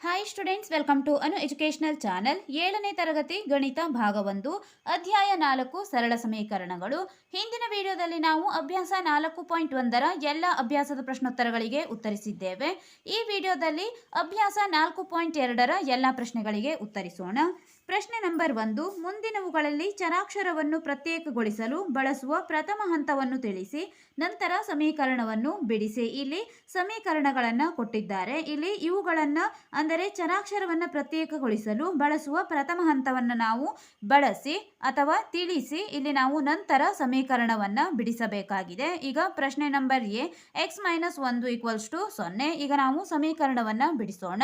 Hi students welcome to Anu educational channel ಏಳನೇ ತರಗತಿ ಗಣಿತ ಭಾಗ ಒಂದು, ಅಧ್ಯಾಯ ನಾಲ್ಕು ಸರಳ ಸಮೀಕರಣಗಳು. ಹಿಂದಿನ ವಿಡಿಯೋದಲ್ಲಿ ನಾವು ಅಭ್ಯಾಸ ನಾಲ್ಕು ಪಾಯಿಂಟ್ ಒಂದರ ಎಲ್ಲ ಅಭ್ಯಾಸದ ಪ್ರಶ್ನೋತ್ತರಗಳಿಗೆ ಉತ್ತರಿಸಿದ್ದೇವೆ. ಈ ವಿಡಿಯೋದಲ್ಲಿ ಅಭ್ಯಾಸ ನಾಲ್ಕು ಪಾಯಿಂಟ್ ಎರಡರ ಎಲ್ಲ ಪ್ರಶ್ನೆಗಳಿಗೆ ಉತ್ತರಿಸೋಣ. ಪ್ರಶ್ನೆ ನಂಬರ್ ಒಂದು, ಮುಂದಿನವುಗಳಲ್ಲಿ ಚರಾಕ್ಷರವನ್ನು ಪ್ರತ್ಯೇಕಗೊಳಿಸಲು ಬಳಸುವ ಪ್ರಥಮ ಹಂತವನ್ನು ತಿಳಿಸಿ, ನಂತರ ಸಮೀಕರಣವನ್ನು ಬಿಡಿಸಿ. ಇಲ್ಲಿ ಸಮೀಕರಣಗಳನ್ನು ಕೊಟ್ಟಿದ್ದಾರೆ. ಇಲ್ಲಿ ಇವುಗಳನ್ನು, ಅಂದರೆ ಚರಾಕ್ಷರವನ್ನು ಪ್ರತ್ಯೇಕಗೊಳಿಸಲು ಬಳಸುವ ಪ್ರಥಮ ಹಂತವನ್ನು ನಾವು ಬಳಸಿ ಅಥವಾ ತಿಳಿಸಿ, ಇಲ್ಲಿ ನಾವು ನಂತರ ಸಮೀಕರಣವನ್ನು ಬಿಡಿಸಬೇಕಾಗಿದೆ. ಈಗ ಪ್ರಶ್ನೆ ನಂಬರ್ ಎ ಎಕ್ಸ್ ಮೈನಸ್ ಒಂದು ಈಕ್ವಲ್ಸ್ ಟು ಸೊನ್ನೆ. ಈಗ ನಾವು ಸಮೀಕರಣವನ್ನು ಬಿಡಿಸೋಣ.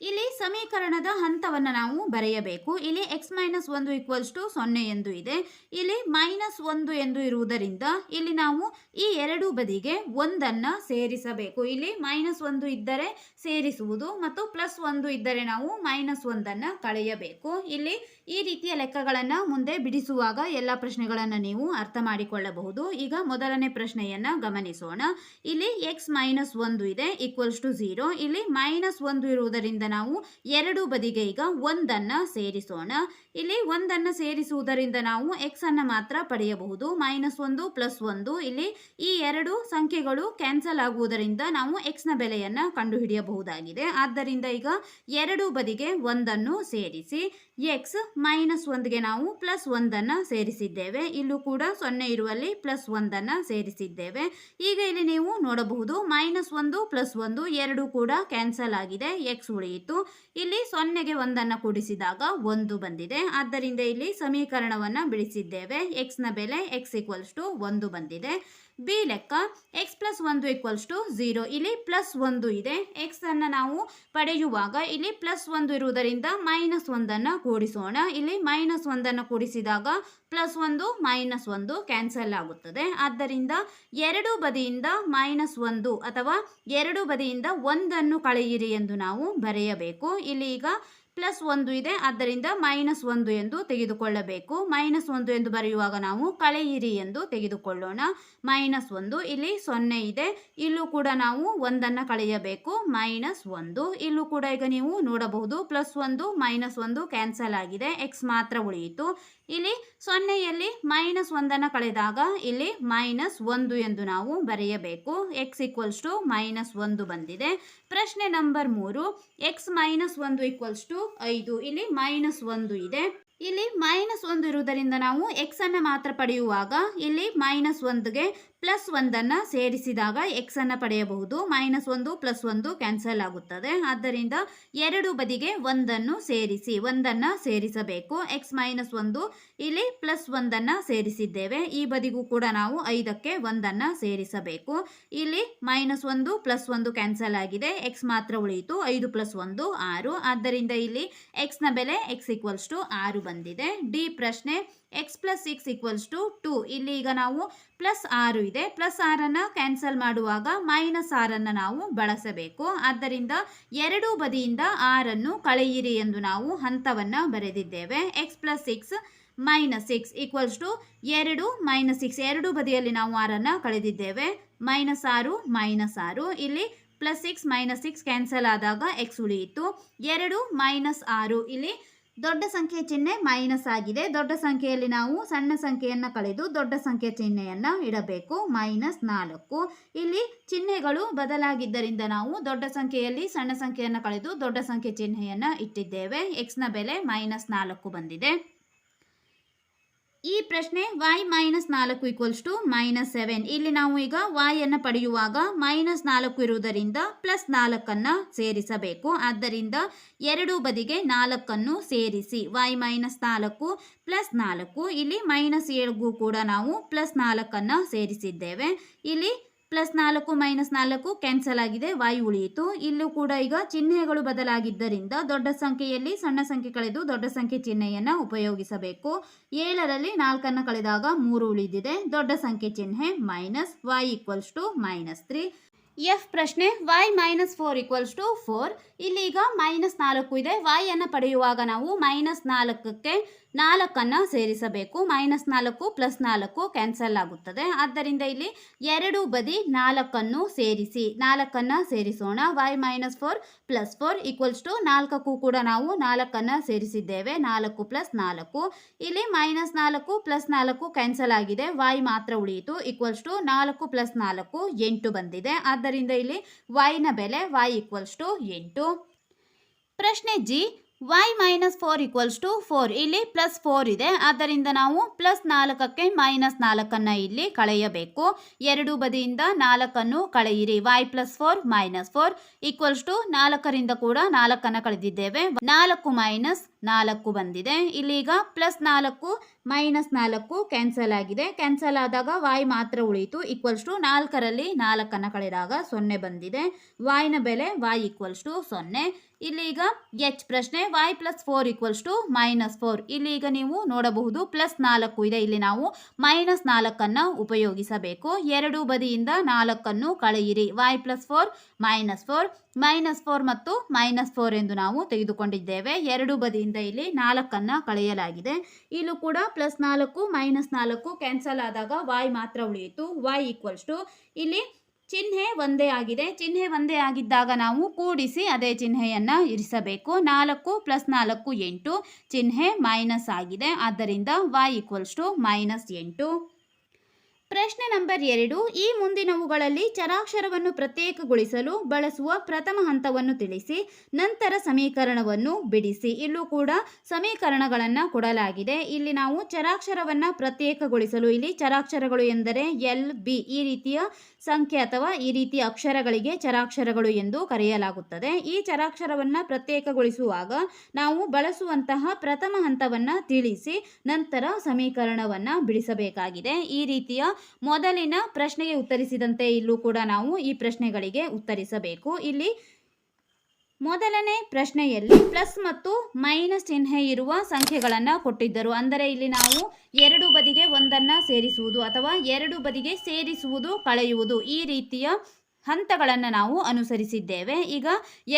ಇಲ್ಲಿ ಸಮೀಕರಣದ ಹಂತವನ್ನು ನಾವು ಬರೆಯಬೇಕು. ಇಲ್ಲಿ ಎಕ್ಸ್ ಮೈನಸ್ ಒಂದು ಈಕ್ವಲ್ಸ್ ಟು ಸೊನ್ನೆ ಎಂದು ಇದೆ. ಇಲ್ಲಿ ಮೈನಸ್ ಒಂದು ಎಂದು ಇರುವುದರಿಂದ ಇಲ್ಲಿ ನಾವು ಈ ಎರಡು ಬದಿಗೆ ಒಂದನ್ನು ಸೇರಿಸಬೇಕು. ಇಲ್ಲಿ ಮೈನಸ್ ಒಂದು ಇದ್ದರೆ ಸೇರಿಸುವುದು ಮತ್ತು ಪ್ಲಸ್ ಒಂದು ಇದ್ದರೆ ನಾವು ಮೈನಸ್ ಒಂದನ್ನು ಕಳೆಯಬೇಕು. ಇಲ್ಲಿ ಈ ರೀತಿಯ ಲೆಕ್ಕಗಳನ್ನು ಮುಂದೆ ಬಿಡಿಸುವಾಗ ಎಲ್ಲ ಪ್ರಶ್ನೆಗಳನ್ನು ನೀವು ಅರ್ಥ ಮಾಡಿಕೊಳ್ಳಬಹುದು. ಈಗ ಮೊದಲನೇ ಪ್ರಶ್ನೆಯನ್ನು ಗಮನಿಸೋಣ. ಇಲ್ಲಿ ಎಕ್ಸ್ ಮೈನಸ್ ಒಂದು ಇದೆ ಈಕ್ವಲ್ಸ್ ಟು ಝೀರೋ ಇಲ್ಲಿ ಮೈನಸ್ ಒಂದು ಇರುವುದರಿಂದ ನಾವು ಎರಡು ಬದಿಗೆ ಈಗ ಒಂದನ್ನು ಸೇರಿಸೋಣ. ಇಲ್ಲಿ ಒಂದನ್ನು ಸೇರಿಸುವುದರಿಂದ ನಾವು ಎಕ್ಸ್ ಅನ್ನು ಮಾತ್ರ ಪಡೆಯಬಹುದು. ಮೈನಸ್ ಒಂದು ಪ್ಲಸ್ ಒಂದು. ಇಲ್ಲಿ ಈ ಎರಡು ಸಂಖ್ಯೆಗಳು ಕ್ಯಾನ್ಸಲ್ ಆಗುವುದರಿಂದ ನಾವು ಎಕ್ಸ್ನ ಬೆಲೆಯನ್ನು ಕಂಡುಹಿಡಿಯಬಹುದಾಗಿದೆ. ಆದ್ದರಿಂದ ಈಗ ಎರಡು ಬದಿಗೆ ಒಂದನ್ನು ಸೇರಿಸಿ ಎಕ್ಸ್ ಮೈನಸ್ ಒಂದಿಗೆ ನಾವು ಪ್ಲಸ್ ಒಂದನ್ನು ಸೇರಿಸಿದ್ದೇವೆ. ಇಲ್ಲೂ ಕೂಡ ಸೊನ್ನೆ ಇರುವಲ್ಲಿ ಪ್ಲಸ್ ಒಂದನ್ನು ಸೇರಿಸಿದ್ದೇವೆ. ಈಗ ಇಲ್ಲಿ ನೀವು ನೋಡಬಹುದು ಮೈನಸ್ ಒಂದು ಪ್ಲಸ್ ಒಂದು ಎರಡು ಕೂಡ ಕ್ಯಾನ್ಸಲ್ ಆಗಿದೆ. ಎಕ್ಸ್ ಉಳಿಯಿತು. ಇಲ್ಲಿ ಸೊನ್ನೆಗೆ ಒಂದನ್ನು ಕೂಡಿಸಿದಾಗ ಒಂದು ಬಂದಿದೆ. ಆದ್ದರಿಂದ ಇಲ್ಲಿ ಸಮೀಕರಣವನ್ನು ಬಿಡಿಸಿದ್ದೇವೆ. ಎಕ್ಸ್ನ ಬೆಲೆ ಎಕ್ಸ್ ಈಕ್ವಲ್ಸ್ ಟು ಒಂದು ಬಂದಿದೆ. ಬಿ ಲೆಕ್ಕ ಎಕ್ಸ್ ಪ್ಲಸ್ ಒಂದು ಈಕ್ವಲ್ಸ್ ಟು ಝೀರೋ ಇಲ್ಲಿ ಪ್ಲಸ್ ಒಂದು ಇದೆ. ಎಕ್ಸನ್ನು ನಾವು ಪಡೆಯುವಾಗ ಇಲ್ಲಿ ಪ್ಲಸ್ ಒಂದು ಇರುವುದರಿಂದ ಮೈನಸ್ ಒಂದನ್ನು ಕೂಡಿಸೋಣ. ಇಲ್ಲಿ ಮೈನಸ್ ಒಂದನ್ನು ಕೂಡಿಸಿದಾಗ ಪ್ಲಸ್ ಒಂದು ಮೈನಸ್ ಒಂದು ಕ್ಯಾನ್ಸಲ್ ಆಗುತ್ತದೆ. ಆದ್ದರಿಂದ ಎರಡು ಬದಿಯಿಂದ ಮೈನಸ್ ಒಂದು ಅಥವಾ ಎರಡು ಬದಿಯಿಂದ ಒಂದನ್ನು ಕಳೆಯಿರಿ ಎಂದು ನಾವು ಬರೆಯಬೇಕು. ಇಲ್ಲಿ ಈಗ ಪ್ಲಸ್ ಒಂದು ಇದೆ, ಆದ್ದರಿಂದ ಮೈನಸ್ ಒಂದು ಎಂದು ತೆಗೆದುಕೊಳ್ಳಬೇಕು. ಮೈನಸ್ ಒಂದು ಎಂದು ಬರೆಯುವಾಗ ನಾವು ಕಳೆಯಿರಿ ಎಂದು ತೆಗೆದುಕೊಳ್ಳೋಣ. ಮೈನಸ್ ಒಂದು ಇಲ್ಲಿ ಸೊನ್ನೆ ಇದೆ, ಇಲ್ಲೂ ಕೂಡ ನಾವು ಒಂದನ್ನು ಕಳೆಯಬೇಕು. ಮೈನಸ್ ಒಂದು, ಇಲ್ಲೂ ಕೂಡ ಈಗ ನೀವು ನೋಡಬಹುದು, ಪ್ಲಸ್ ಒಂದು, ಮೈನಸ್ ಒಂದು, ಕ್ಯಾನ್ಸಲ್ ಆಗಿದೆ. ಎಕ್ಸ್ ಮಾತ್ರ ಉಳಿಯಿತು. ಇಲ್ಲಿ ಸೊನ್ನೆಯಲ್ಲಿ ಮೈನಸ್ ಒಂದನ್ನು ಕಳೆದಾಗ ಇಲ್ಲಿ ಮೈನಸ್ ಒಂದು ಎಂದು ನಾವು ಬರೆಯಬೇಕು. ಎಕ್ಸ್ ಈಕ್ವಲ್ಸ್ ಟು ಮೈನಸ್ ಒಂದು ಬಂದಿದೆ. ಪ್ರಶ್ನೆ ನಂಬರ್ ಮೂರು ಎಕ್ಸ್ ಮೈನಸ್ ಒಂದು ಈಕ್ವಲ್ಸ್ ಟು ಐದು. ಇಲ್ಲಿ ಮೈನಸ್ ಒಂದು ಇದೆ. ಇಲ್ಲಿ ಮೈನಸ್ ಒಂದು ಇರುವುದರಿಂದ ನಾವು ಎಕ್ಸನ್ನು ಮಾತ್ರ ಪಡೆಯುವಾಗ ಇಲ್ಲಿ ಮೈನಸ್ ಒಂದುಗೆ ಪ್ಲಸ್ ಒಂದನ್ನು ಸೇರಿಸಿದಾಗ ಎಕ್ಸ್ ಅನ್ನು ಪಡೆಯಬಹುದು. ಮೈನಸ್ ಒಂದು, ಪ್ಲಸ್ ಒಂದು ಕ್ಯಾನ್ಸಲ್ ಆಗುತ್ತದೆ. ಆದ್ದರಿಂದ ಎರಡು ಬದಿಗೆ ಒಂದನ್ನು ಸೇರಿಸಿ, ಒಂದನ್ನು ಸೇರಿಸಬೇಕು. ಎಕ್ಸ್ ಮೈನಸ್ ಒಂದು, ಇಲ್ಲಿ ಪ್ಲಸ್ ಒಂದನ್ನು ಸೇರಿಸಿದ್ದೇವೆ. ಈ ಬದಿಗೂ ಕೂಡ ನಾವು ಐದಕ್ಕೆ ಒಂದನ್ನು ಸೇರಿಸಬೇಕು. ಇಲ್ಲಿ ಮೈನಸ್ ಒಂದು, ಪ್ಲಸ್ ಒಂದು ಕ್ಯಾನ್ಸಲ್ ಆಗಿದೆ. ಎಕ್ಸ್ ಮಾತ್ರ ಉಳಿಯಿತು. ಐದು ಪ್ಲಸ್ ಒಂದು, ಆರು. ಆದ್ದರಿಂದ ಇಲ್ಲಿ ಎಕ್ಸ್ನ ಬೆಲೆ ಎಕ್ಸ್ ಈಕ್ವಲ್ಸ್ ಟು ಆರು ಬಂದಿದೆ. ಡಿ ಪ್ರಶ್ನೆ x plus six equals to two ಇಲ್ಲಿ ಈಗ ನಾವು ಪ್ಲಸ್ ಆರು ಇದೆ. ಪ್ಲಸ್ ಆರನ್ನು ಕ್ಯಾನ್ಸಲ್ ಮಾಡುವಾಗ ಮೈನಸ್ ಆರನ್ನು ನಾವು ಬಳಸಬೇಕು. ಆದ್ದರಿಂದ ಎರಡೂ ಬದಿಯಿಂದ ಆರನ್ನು ಕಳೆಯಿರಿ ಎಂದು ನಾವು ಹಂತವನ್ನು ಬರೆದಿದ್ದೇವೆ. X plus six minus six equals to ಎರಡು ಮೈನಸ್ ಸಿಕ್ಸ್ ಎರಡು ಬದಿಯಲ್ಲಿ ನಾವು ಆರನ್ನು ಕಳೆದಿದ್ದೇವೆ. ಮೈನಸ್ ಆರು ಮೈನಸ್ ಆರು. ಇಲ್ಲಿ plus six minus six cancel ಆದಾಗ ಎಕ್ಸ್ ಉಳಿಯಿತು. ಎರಡು ಮೈನಸ್ ಆರು. ಇಲ್ಲಿ ದೊಡ್ಡ ಸಂಖ್ಯೆ ಚಿಹ್ನೆ ಮೈನಸ್ ಆಗಿದೆ. ದೊಡ್ಡ ಸಂಖ್ಯೆಯಲ್ಲಿ ನಾವು ಸಣ್ಣ ಸಂಖ್ಯೆಯನ್ನು ಕಳೆದು ದೊಡ್ಡ ಸಂಖ್ಯೆ ಚಿಹ್ನೆಯನ್ನು ಇಡಬೇಕು. ಮೈನಸ್ ನಾಲ್ಕು. ಇಲ್ಲಿ ಚಿಹ್ನೆಗಳು ಬದಲಾಗಿದ್ದರಿಂದ ನಾವು ದೊಡ್ಡ ಸಂಖ್ಯೆಯಲ್ಲಿ ಸಣ್ಣ ಸಂಖ್ಯೆಯನ್ನು ಕಳೆದು ದೊಡ್ಡ ಸಂಖ್ಯೆ ಚಿಹ್ನೆಯನ್ನು ಇಟ್ಟಿದ್ದೇವೆ. ಎಕ್ಸ್ನ ಬೆಲೆ ಮೈನಸ್ ನಾಲ್ಕು ಬಂದಿದೆ. ಈ ಪ್ರಶ್ನೆ ವೈ ಮೈನಸ್ ನಾಲ್ಕು ಈಕ್ವಲ್ಸ್ ಟು ಮೈನಸ್ ಸೆವೆನ್ ಇಲ್ಲಿ ನಾವು ಈಗ ವಾಯನ್ನು ಪಡೆಯುವಾಗ ಮೈನಸ್ ನಾಲ್ಕು ಇರುವುದರಿಂದ ಪ್ಲಸ್ ನಾಲ್ಕನ್ನು ಸೇರಿಸಬೇಕು. ಆದ್ದರಿಂದ ಎರಡು ಬದಿಗೆ ನಾಲ್ಕನ್ನು ಸೇರಿಸಿ ವೈ ಮೈನಸ್ ನಾಲ್ಕು ಪ್ಲಸ್ ನಾಲ್ಕು. ಇಲ್ಲಿ ಮೈನಸ್ ಏಳಿಗೂ ಕೂಡ ನಾವು ಪ್ಲಸ್ ನಾಲ್ಕನ್ನು ಸೇರಿಸಿದ್ದೇವೆ. ಇಲ್ಲಿ ಪ್ಲಸ್ ನಾಲ್ಕು ಮೈನಸ್ ನಾಲ್ಕು ಕ್ಯಾನ್ಸಲ್ ಆಗಿದೆ, ವಾಯು ಉಳಿಯಿತು. ಇಲ್ಲೂ ಕೂಡ ಈಗ ಚಿಹ್ನೆಗಳು ಬದಲಾಗಿದ್ದರಿಂದ ದೊಡ್ಡ ಸಂಖ್ಯೆಯಲ್ಲಿ ಸಣ್ಣ ಸಂಖ್ಯೆ ಕಳೆದು ದೊಡ್ಡ ಸಂಖ್ಯೆ ಚಿಹ್ನೆಯನ್ನು ಉಪಯೋಗಿಸಬೇಕು. ಏಳರಲ್ಲಿ ನಾಲ್ಕನ್ನು ಕಳೆದಾಗ ಮೂರು ಉಳಿದಿದೆ, ದೊಡ್ಡ ಸಂಖ್ಯೆ ಚಿಹ್ನೆ minus Y equals to minus three. F ಪ್ರಶ್ನೆ Y minus four equals to four. ಇಲ್ಲಿ ಈಗ ಮೈನಸ್ ನಾಲ್ಕು ಇದೆ ವಾಯನ್ನು ಪಡೆಯುವಾಗ ನಾವು ಮೈನಸ್ ನಾಲ್ಕಕ್ಕೆ ನಾಲ್ಕನ್ನು ಸೇರಿಸಬೇಕು. ಮೈನಸ್ ನಾಲ್ಕು ಪ್ಲಸ್ ನಾಲ್ಕು ಕ್ಯಾನ್ಸಲ್ ಆಗುತ್ತದೆ. ಆದ್ದರಿಂದ ಇಲ್ಲಿ ಎರಡು ಬದಿ ನಾಲ್ಕನ್ನು ಸೇರಿಸಿ. ನಾಲ್ಕನ್ನು ಸೇರಿಸೋಣ. Y minus four plus four equals to ನಾಲ್ಕಕ್ಕೂ ಕೂಡ ನಾವು ನಾಲ್ಕನ್ನು ಸೇರಿಸಿದ್ದೇವೆ. ನಾಲ್ಕು ಪ್ಲಸ್ ನಾಲ್ಕು. ಇಲ್ಲಿ ಮೈನಸ್ ನಾಲ್ಕು ಪ್ಲಸ್ ನಾಲ್ಕು ಕ್ಯಾನ್ಸಲ್ ಆಗಿದೆ. ವೈ ಮಾತ್ರ ಉಳಿಯಿತು. ಈಕ್ವಲ್ಸ್ ಟು ನಾಲ್ಕು ಪ್ಲಸ್ ನಾಲ್ಕು ಎಂಟು ಬಂದಿದೆ. ಆದ್ದರಿಂದ ಇಲ್ಲಿ ವೈನ ಬೆಲೆ ವೈ ಈಕ್ವಲ್ಸ್ ಟು ಎಂಟು. ಪ್ರಶ್ನೆ G. Y minus four equals to four ಇಲ್ಲಿ ಪ್ಲಸ್ ಫೋರ್ ಇದೆ. ಆದ್ದರಿಂದ ನಾವು ಪ್ಲಸ್ ನಾಲ್ಕಕ್ಕೆ ಮೈನಸ್ ನಾಲ್ಕನ್ನು ಇಲ್ಲಿ ಕಳೆಯಬೇಕು. ಎರಡು ಬದಿಯಿಂದ ನಾಲ್ಕನ್ನು ಕಳೆಯಿರಿ. Y plus four minus four equals to ನಾಲ್ಕರಿಂದ ಕೂಡ ನಾಲ್ಕನ್ನು ಕಳೆದಿದ್ದೇವೆ. ನಾಲ್ಕು ಮೈನಸ್ ನಾಲ್ಕು ಬಂದಿದೆ. ಇಲ್ಲೀಗ ಪ್ಲಸ್ ನಾಲ್ಕು ಮೈನಸ್ ನಾಲ್ಕು ಕ್ಯಾನ್ಸಲ್ ಆಗಿದೆ. ಕ್ಯಾನ್ಸಲ್ ಆದಾಗ ವಾಯ್ ಮಾತ್ರ ಉಳಿಯಿತು. ಈಕ್ವಲ್ಸ್ ಟು ನಾಲ್ಕರಲ್ಲಿ ನಾಲ್ಕನ್ನು ಕಳೆದಾಗ ಸೊನ್ನೆ ಬಂದಿದೆ. ವಾಯ್ನ ಬೆಲೆ ವಾಯ್ ಈಕ್ವಲ್ಸ್ ಟು ಸೊನ್ನೆ. ಇಲ್ಲೀಗ ಎಚ್ ಪ್ರಶ್ನೆ Y plus four equals to minus four ಇಲ್ಲೀಗ ನೀವು ನೋಡಬಹುದು ಪ್ಲಸ್ ನಾಲ್ಕು ಇದೆ. ಇಲ್ಲಿ ನಾವು ಮೈನಸ್ ನಾಲ್ಕನ್ನು ಉಪಯೋಗಿಸಬೇಕು. ಎರಡು ಬದಿಯಿಂದ ನಾಲ್ಕನ್ನು ಕಳೆಯಿರಿ. Y plus four minus four minus four ಮತ್ತು ಮೈನಸ್ ಫೋರ್ ಎಂದು ನಾವು ತೆಗೆದುಕೊಂಡಿದ್ದೇವೆ. ಎರಡು ಬದಿಯಿಂದ ಇಲ್ಲಿ ನಾಲ್ಕನ್ನು ಕಳೆಯಲಾಗಿದೆ. ಇಲ್ಲೂ ಕೂಡ ಪ್ಲಸ್ ನಾಲ್ಕು ಮೈನಸ್ ನಾಲ್ಕು ಕ್ಯಾನ್ಸಲ್ ಆದಾಗ ವಾಯ್ ಮಾತ್ರ ಉಳಿಯಿತು. ವೈ ಈಕ್ವಲ್ಸ್ ಟು ಇಲ್ಲಿ ಚಿಹ್ನೆ ಒಂದೇ ಆಗಿದೆ. ಚಿಹ್ನೆ ಒಂದೇ ಆಗಿದ್ದಾಗ ನಾವು ಕೂಡಿಸಿ ಅದೇ ಚಿಹ್ನೆಯನ್ನು ಇರಿಸಬೇಕು. ನಾಲ್ಕು ಪ್ಲಸ್ ನಾಲ್ಕು ಎಂಟು. ಚಿಹ್ನೆ ಮೈನಸ್ ಆಗಿದೆ. ಆದ್ದರಿಂದ ವೈ ಈಕ್ವಲ್ಸ್ ಟು ಮೈನಸ್ ಎಂಟು. ಪ್ರಶ್ನೆ ನಂಬರ್ ಎರಡು. ಈ ಮುಂದಿನವುಗಳಲ್ಲಿ ಚರಾಕ್ಷರವನ್ನು ಪ್ರತ್ಯೇಕಗೊಳಿಸಲು ಬಳಸುವ ಪ್ರಥಮ ಹಂತವನ್ನು ತಿಳಿಸಿ, ನಂತರ ಸಮೀಕರಣವನ್ನು ಬಿಡಿಸಿ. ಇಲ್ಲೂ ಕೂಡ ಸಮೀಕರಣಗಳನ್ನು ಕೊಡಲಾಗಿದೆ. ಇಲ್ಲಿ ನಾವು ಚರಾಕ್ಷರವನ್ನು ಪ್ರತ್ಯೇಕಗೊಳಿಸಲು, ಇಲ್ಲಿ ಚರಾಕ್ಷರಗಳು ಎಂದರೆ ಎಲ್ ಬಿ ಈ ರೀತಿಯ ಸಂಖ್ಯೆ ಅಥವಾ ಈ ರೀತಿಯ ಅಕ್ಷರಗಳಿಗೆ ಚರಾಕ್ಷರಗಳು ಎಂದು ಕರೆಯಲಾಗುತ್ತದೆ. ಈ ಚರಾಕ್ಷರವನ್ನು ಪ್ರತ್ಯೇಕಗೊಳಿಸುವಾಗ ನಾವು ಬಳಸುವಂತಹ ಪ್ರಥಮ ಹಂತವನ್ನು ತಿಳಿಸಿ, ನಂತರ ಸಮೀಕರಣವನ್ನು ಬಿಡಿಸಬೇಕಾಗಿದೆ. ಈ ರೀತಿಯ ಮೊದಲಿನ ಪ್ರಶ್ನೆಗೆ ಉತ್ತರಿಸಿದಂತೆ ಇಲ್ಲೂ ಕೂಡ ನಾವು ಈ ಪ್ರಶ್ನೆಗಳಿಗೆ ಉತ್ತರಿಸಬೇಕು. ಇಲ್ಲಿ ಮೊದಲನೇ ಪ್ರಶ್ನೆಯಲ್ಲಿ ಪ್ಲಸ್ ಮತ್ತು ಮೈನಸ್ ಚಿಹ್ನೆ ಇರುವ ಸಂಖ್ಯೆಗಳನ್ನು ಕೊಟ್ಟಿದ್ದರು. ಅಂದರೆ ಇಲ್ಲಿ ನಾವು ಎರಡು ಬದಿಗೆ ಒಂದನ್ನು ಸೇರಿಸುವುದು ಅಥವಾ ಎರಡು ಬದಿಗೆ ಸೇರಿಸುವುದು ಕಳೆಯುವುದು ಈ ರೀತಿಯ ಹಂತಗಳನ್ನು ನಾವು ಅನುಸರಿಸಿದ್ದೇವೆ. ಈಗ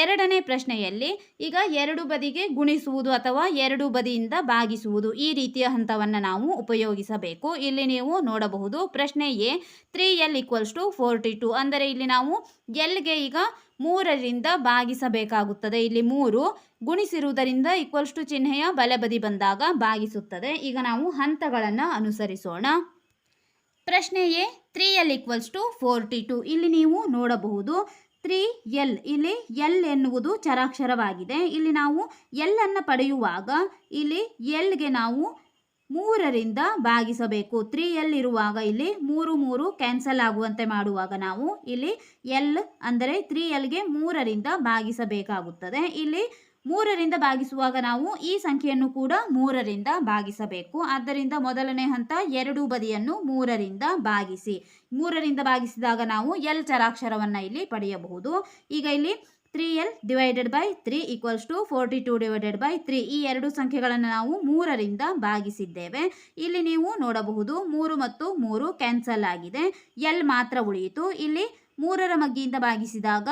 ಎರಡನೇ ಪ್ರಶ್ನೆಯಲ್ಲಿ ಈಗ ಎರಡು ಬದಿಗೆ ಗುಣಿಸುವುದು ಅಥವಾ ಎರಡು ಬದಿಯಿಂದ ಭಾಗಿಸುವುದು ಈ ರೀತಿಯ ಹಂತವನ್ನು ನಾವು ಉಪಯೋಗಿಸಬೇಕು. ಇಲ್ಲಿ ನೀವು ನೋಡಬಹುದು ಪ್ರಶ್ನೆ A three L equals to forty two ಅಂದರೆ ಇಲ್ಲಿ ನಾವು ಎಲ್ಗೆ ಈಗ ಮೂರರಿಂದ ಭಾಗಿಸಬೇಕಾಗುತ್ತದೆ. ಇಲ್ಲಿ ಮೂರು ಗುಣಿಸಿರುವುದರಿಂದ ಈಕ್ವಲ್ಸ್ ಟು ಚಿಹ್ನೆಯ ಬಲಬದಿ ಬಂದಾಗ ಭಾಗಿಸುತ್ತದೆ. ಈಗ ನಾವು ಹಂತಗಳನ್ನು ಅನುಸರಿಸೋಣ. ಪ್ರಶ್ನೆ A three L equals to forty two ಇಲ್ಲಿ ನೀವು ನೋಡಬಹುದು ತ್ರೀ ಎಲ್ ಇಲ್ಲಿ ಎಲ್ ಎನ್ನುವುದು ಚರಾಕ್ಷರವಾಗಿದೆ. ಇಲ್ಲಿ ನಾವು ಎಲ್ ಅನ್ನು ಪಡೆಯುವಾಗ, ಇಲ್ಲಿ ಎಲ್ಗೆ ನಾವು ಮೂರರಿಂದ ಭಾಗಿಸಬೇಕು. ತ್ರೀ ಎಲ್ ಇರುವಾಗ ಇಲ್ಲಿ ಮೂರು ಮೂರು ಕ್ಯಾನ್ಸಲ್ ಆಗುವಂತೆ ಮಾಡುವಾಗ ನಾವು ಇಲ್ಲಿ ಎಲ್ ಅಂದರೆ ತ್ರೀ ಎಲ್ಗೆ ಮೂರರಿಂದ ಭಾಗಿಸಬೇಕಾಗುತ್ತದೆ. ಇಲ್ಲಿ ಮೂರರಿಂದ ಭಾಗಿಸುವಾಗ ನಾವು ಈ ಸಂಖ್ಯೆಯನ್ನು ಕೂಡ ಮೂರರಿಂದ ಭಾಗಿಸಬೇಕು. ಆದ್ದರಿಂದ ಮೊದಲನೇ ಹಂತ ಎರಡು ಬದಿಯನ್ನು ಮೂರರಿಂದ ಭಾಗಿಸಿ. ಮೂರರಿಂದ ಭಾಗಿಸಿದಾಗ ನಾವು ಎಲ್ ಚರಾಕ್ಷರವನ್ನು ಇಲ್ಲಿ ಪಡೆಯಬಹುದು. ಈಗ ಇಲ್ಲಿ three L divided by three equals to forty two divided by three ಈ ಎರಡು ಸಂಖ್ಯೆಗಳನ್ನು ನಾವು ಮೂರರಿಂದ ಭಾಗಿಸಿದ್ದೇವೆ. ಇಲ್ಲಿ ನೀವು ನೋಡಬಹುದು ಮೂರು ಮತ್ತು ಮೂರು ಕ್ಯಾನ್ಸಲ್ ಆಗಿದೆ. ಎಲ್ ಮಾತ್ರ ಉಳಿಯಿತು. ಇಲ್ಲಿ ಮೂರರ ಮಗ್ಗಿಯಿಂದ ಭಾಗಿಸಿದಾಗ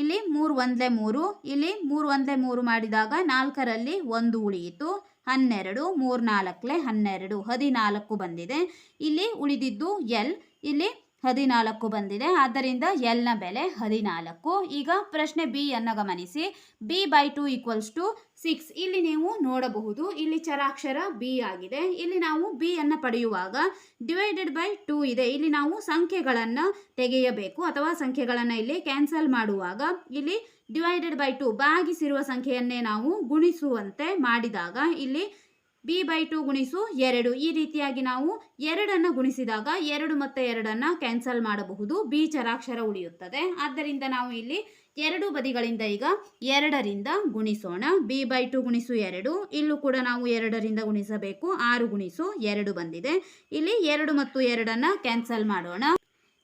ಇಲ್ಲಿ ಮೂರು ಒಂದಲೇ ಮೂರು, ಇಲ್ಲಿ ಮೂರು ಒಂದಲೇ ಮೂರು ಮಾಡಿದಾಗ ನಾಲ್ಕರಲ್ಲಿ ಒಂದು ಉಳಿಯಿತು. ಹನ್ನೆರಡು, ಮೂರು ನಾಲ್ಕಲೆ ಹನ್ನೆರಡು, ಹದಿನಾಲ್ಕು ಬಂದಿದೆ. ಇಲ್ಲಿ ಉಳಿದಿದ್ದು ಎಲ್ ಇಲ್ಲಿ ಹದಿನಾಲ್ಕು ಬಂದಿದೆ. ಆದ್ದರಿಂದ ಎಲ್ನ ಬೆಲೆ ಹದಿನಾಲ್ಕು. ಈಗ ಪ್ರಶ್ನೆ ಬಿ ಅನ್ನು ಗಮನಿಸಿ. B by two equals to six ಇಲ್ಲಿ ನೀವು ನೋಡಬಹುದು. ಇಲ್ಲಿ ಚರಾಕ್ಷರ ಬಿ ಆಗಿದೆ. ಇಲ್ಲಿ ನಾವು ಬಿ ಅನ್ನು ಪಡೆಯುವಾಗ ಡಿವೈಡೆಡ್ ಬೈ ಟೂ ಇದೆ. ಇಲ್ಲಿ ನಾವು ಸಂಖ್ಯೆಗಳನ್ನು ತೆಗೆಯಬೇಕು. ಅಥವಾ ಸಂಖ್ಯೆಗಳನ್ನು ಇಲ್ಲಿ ಕ್ಯಾನ್ಸಲ್ ಮಾಡುವಾಗ ಇಲ್ಲಿ ಡಿವೈಡೆಡ್ ಬೈ ಟು ಬಾಗಿಸಿರುವ ಸಂಖ್ಯೆಯನ್ನೇ ನಾವು ಗುಣಿಸುವಂತೆ ಮಾಡಿದಾಗ ಇಲ್ಲಿ ಬಿ ಬೈ ಟು ಗುಣಿಸು ಎರಡು. ಈ ರೀತಿಯಾಗಿ ನಾವು ಎರಡನ್ನು ಗುಣಿಸಿದಾಗ ಎರಡು ಮತ್ತು ಎರಡನ್ನು ಕ್ಯಾನ್ಸಲ್ ಮಾಡಬಹುದು. ಬಿ ಚರಾಕ್ಷರ ಉಳಿಯುತ್ತದೆ. ಆದ್ದರಿಂದ ನಾವು ಇಲ್ಲಿ ಎರಡು ಬದಿಗಳಿಂದ ಈಗ ಎರಡರಿಂದ ಗುಣಿಸೋಣ. ಬಿ ಬೈ ಟು ಗುಣಿಸು ಎರಡು. ಇಲ್ಲೂ ಕೂಡ ನಾವು ಎರಡರಿಂದ ಗುಣಿಸಬೇಕು. ಆರು ಗುಣಿಸು ಎರಡು ಬಂದಿದೆ. ಇಲ್ಲಿ ಎರಡು ಮತ್ತು ಎರಡನ್ನು ಕ್ಯಾನ್ಸಲ್ ಮಾಡೋಣ.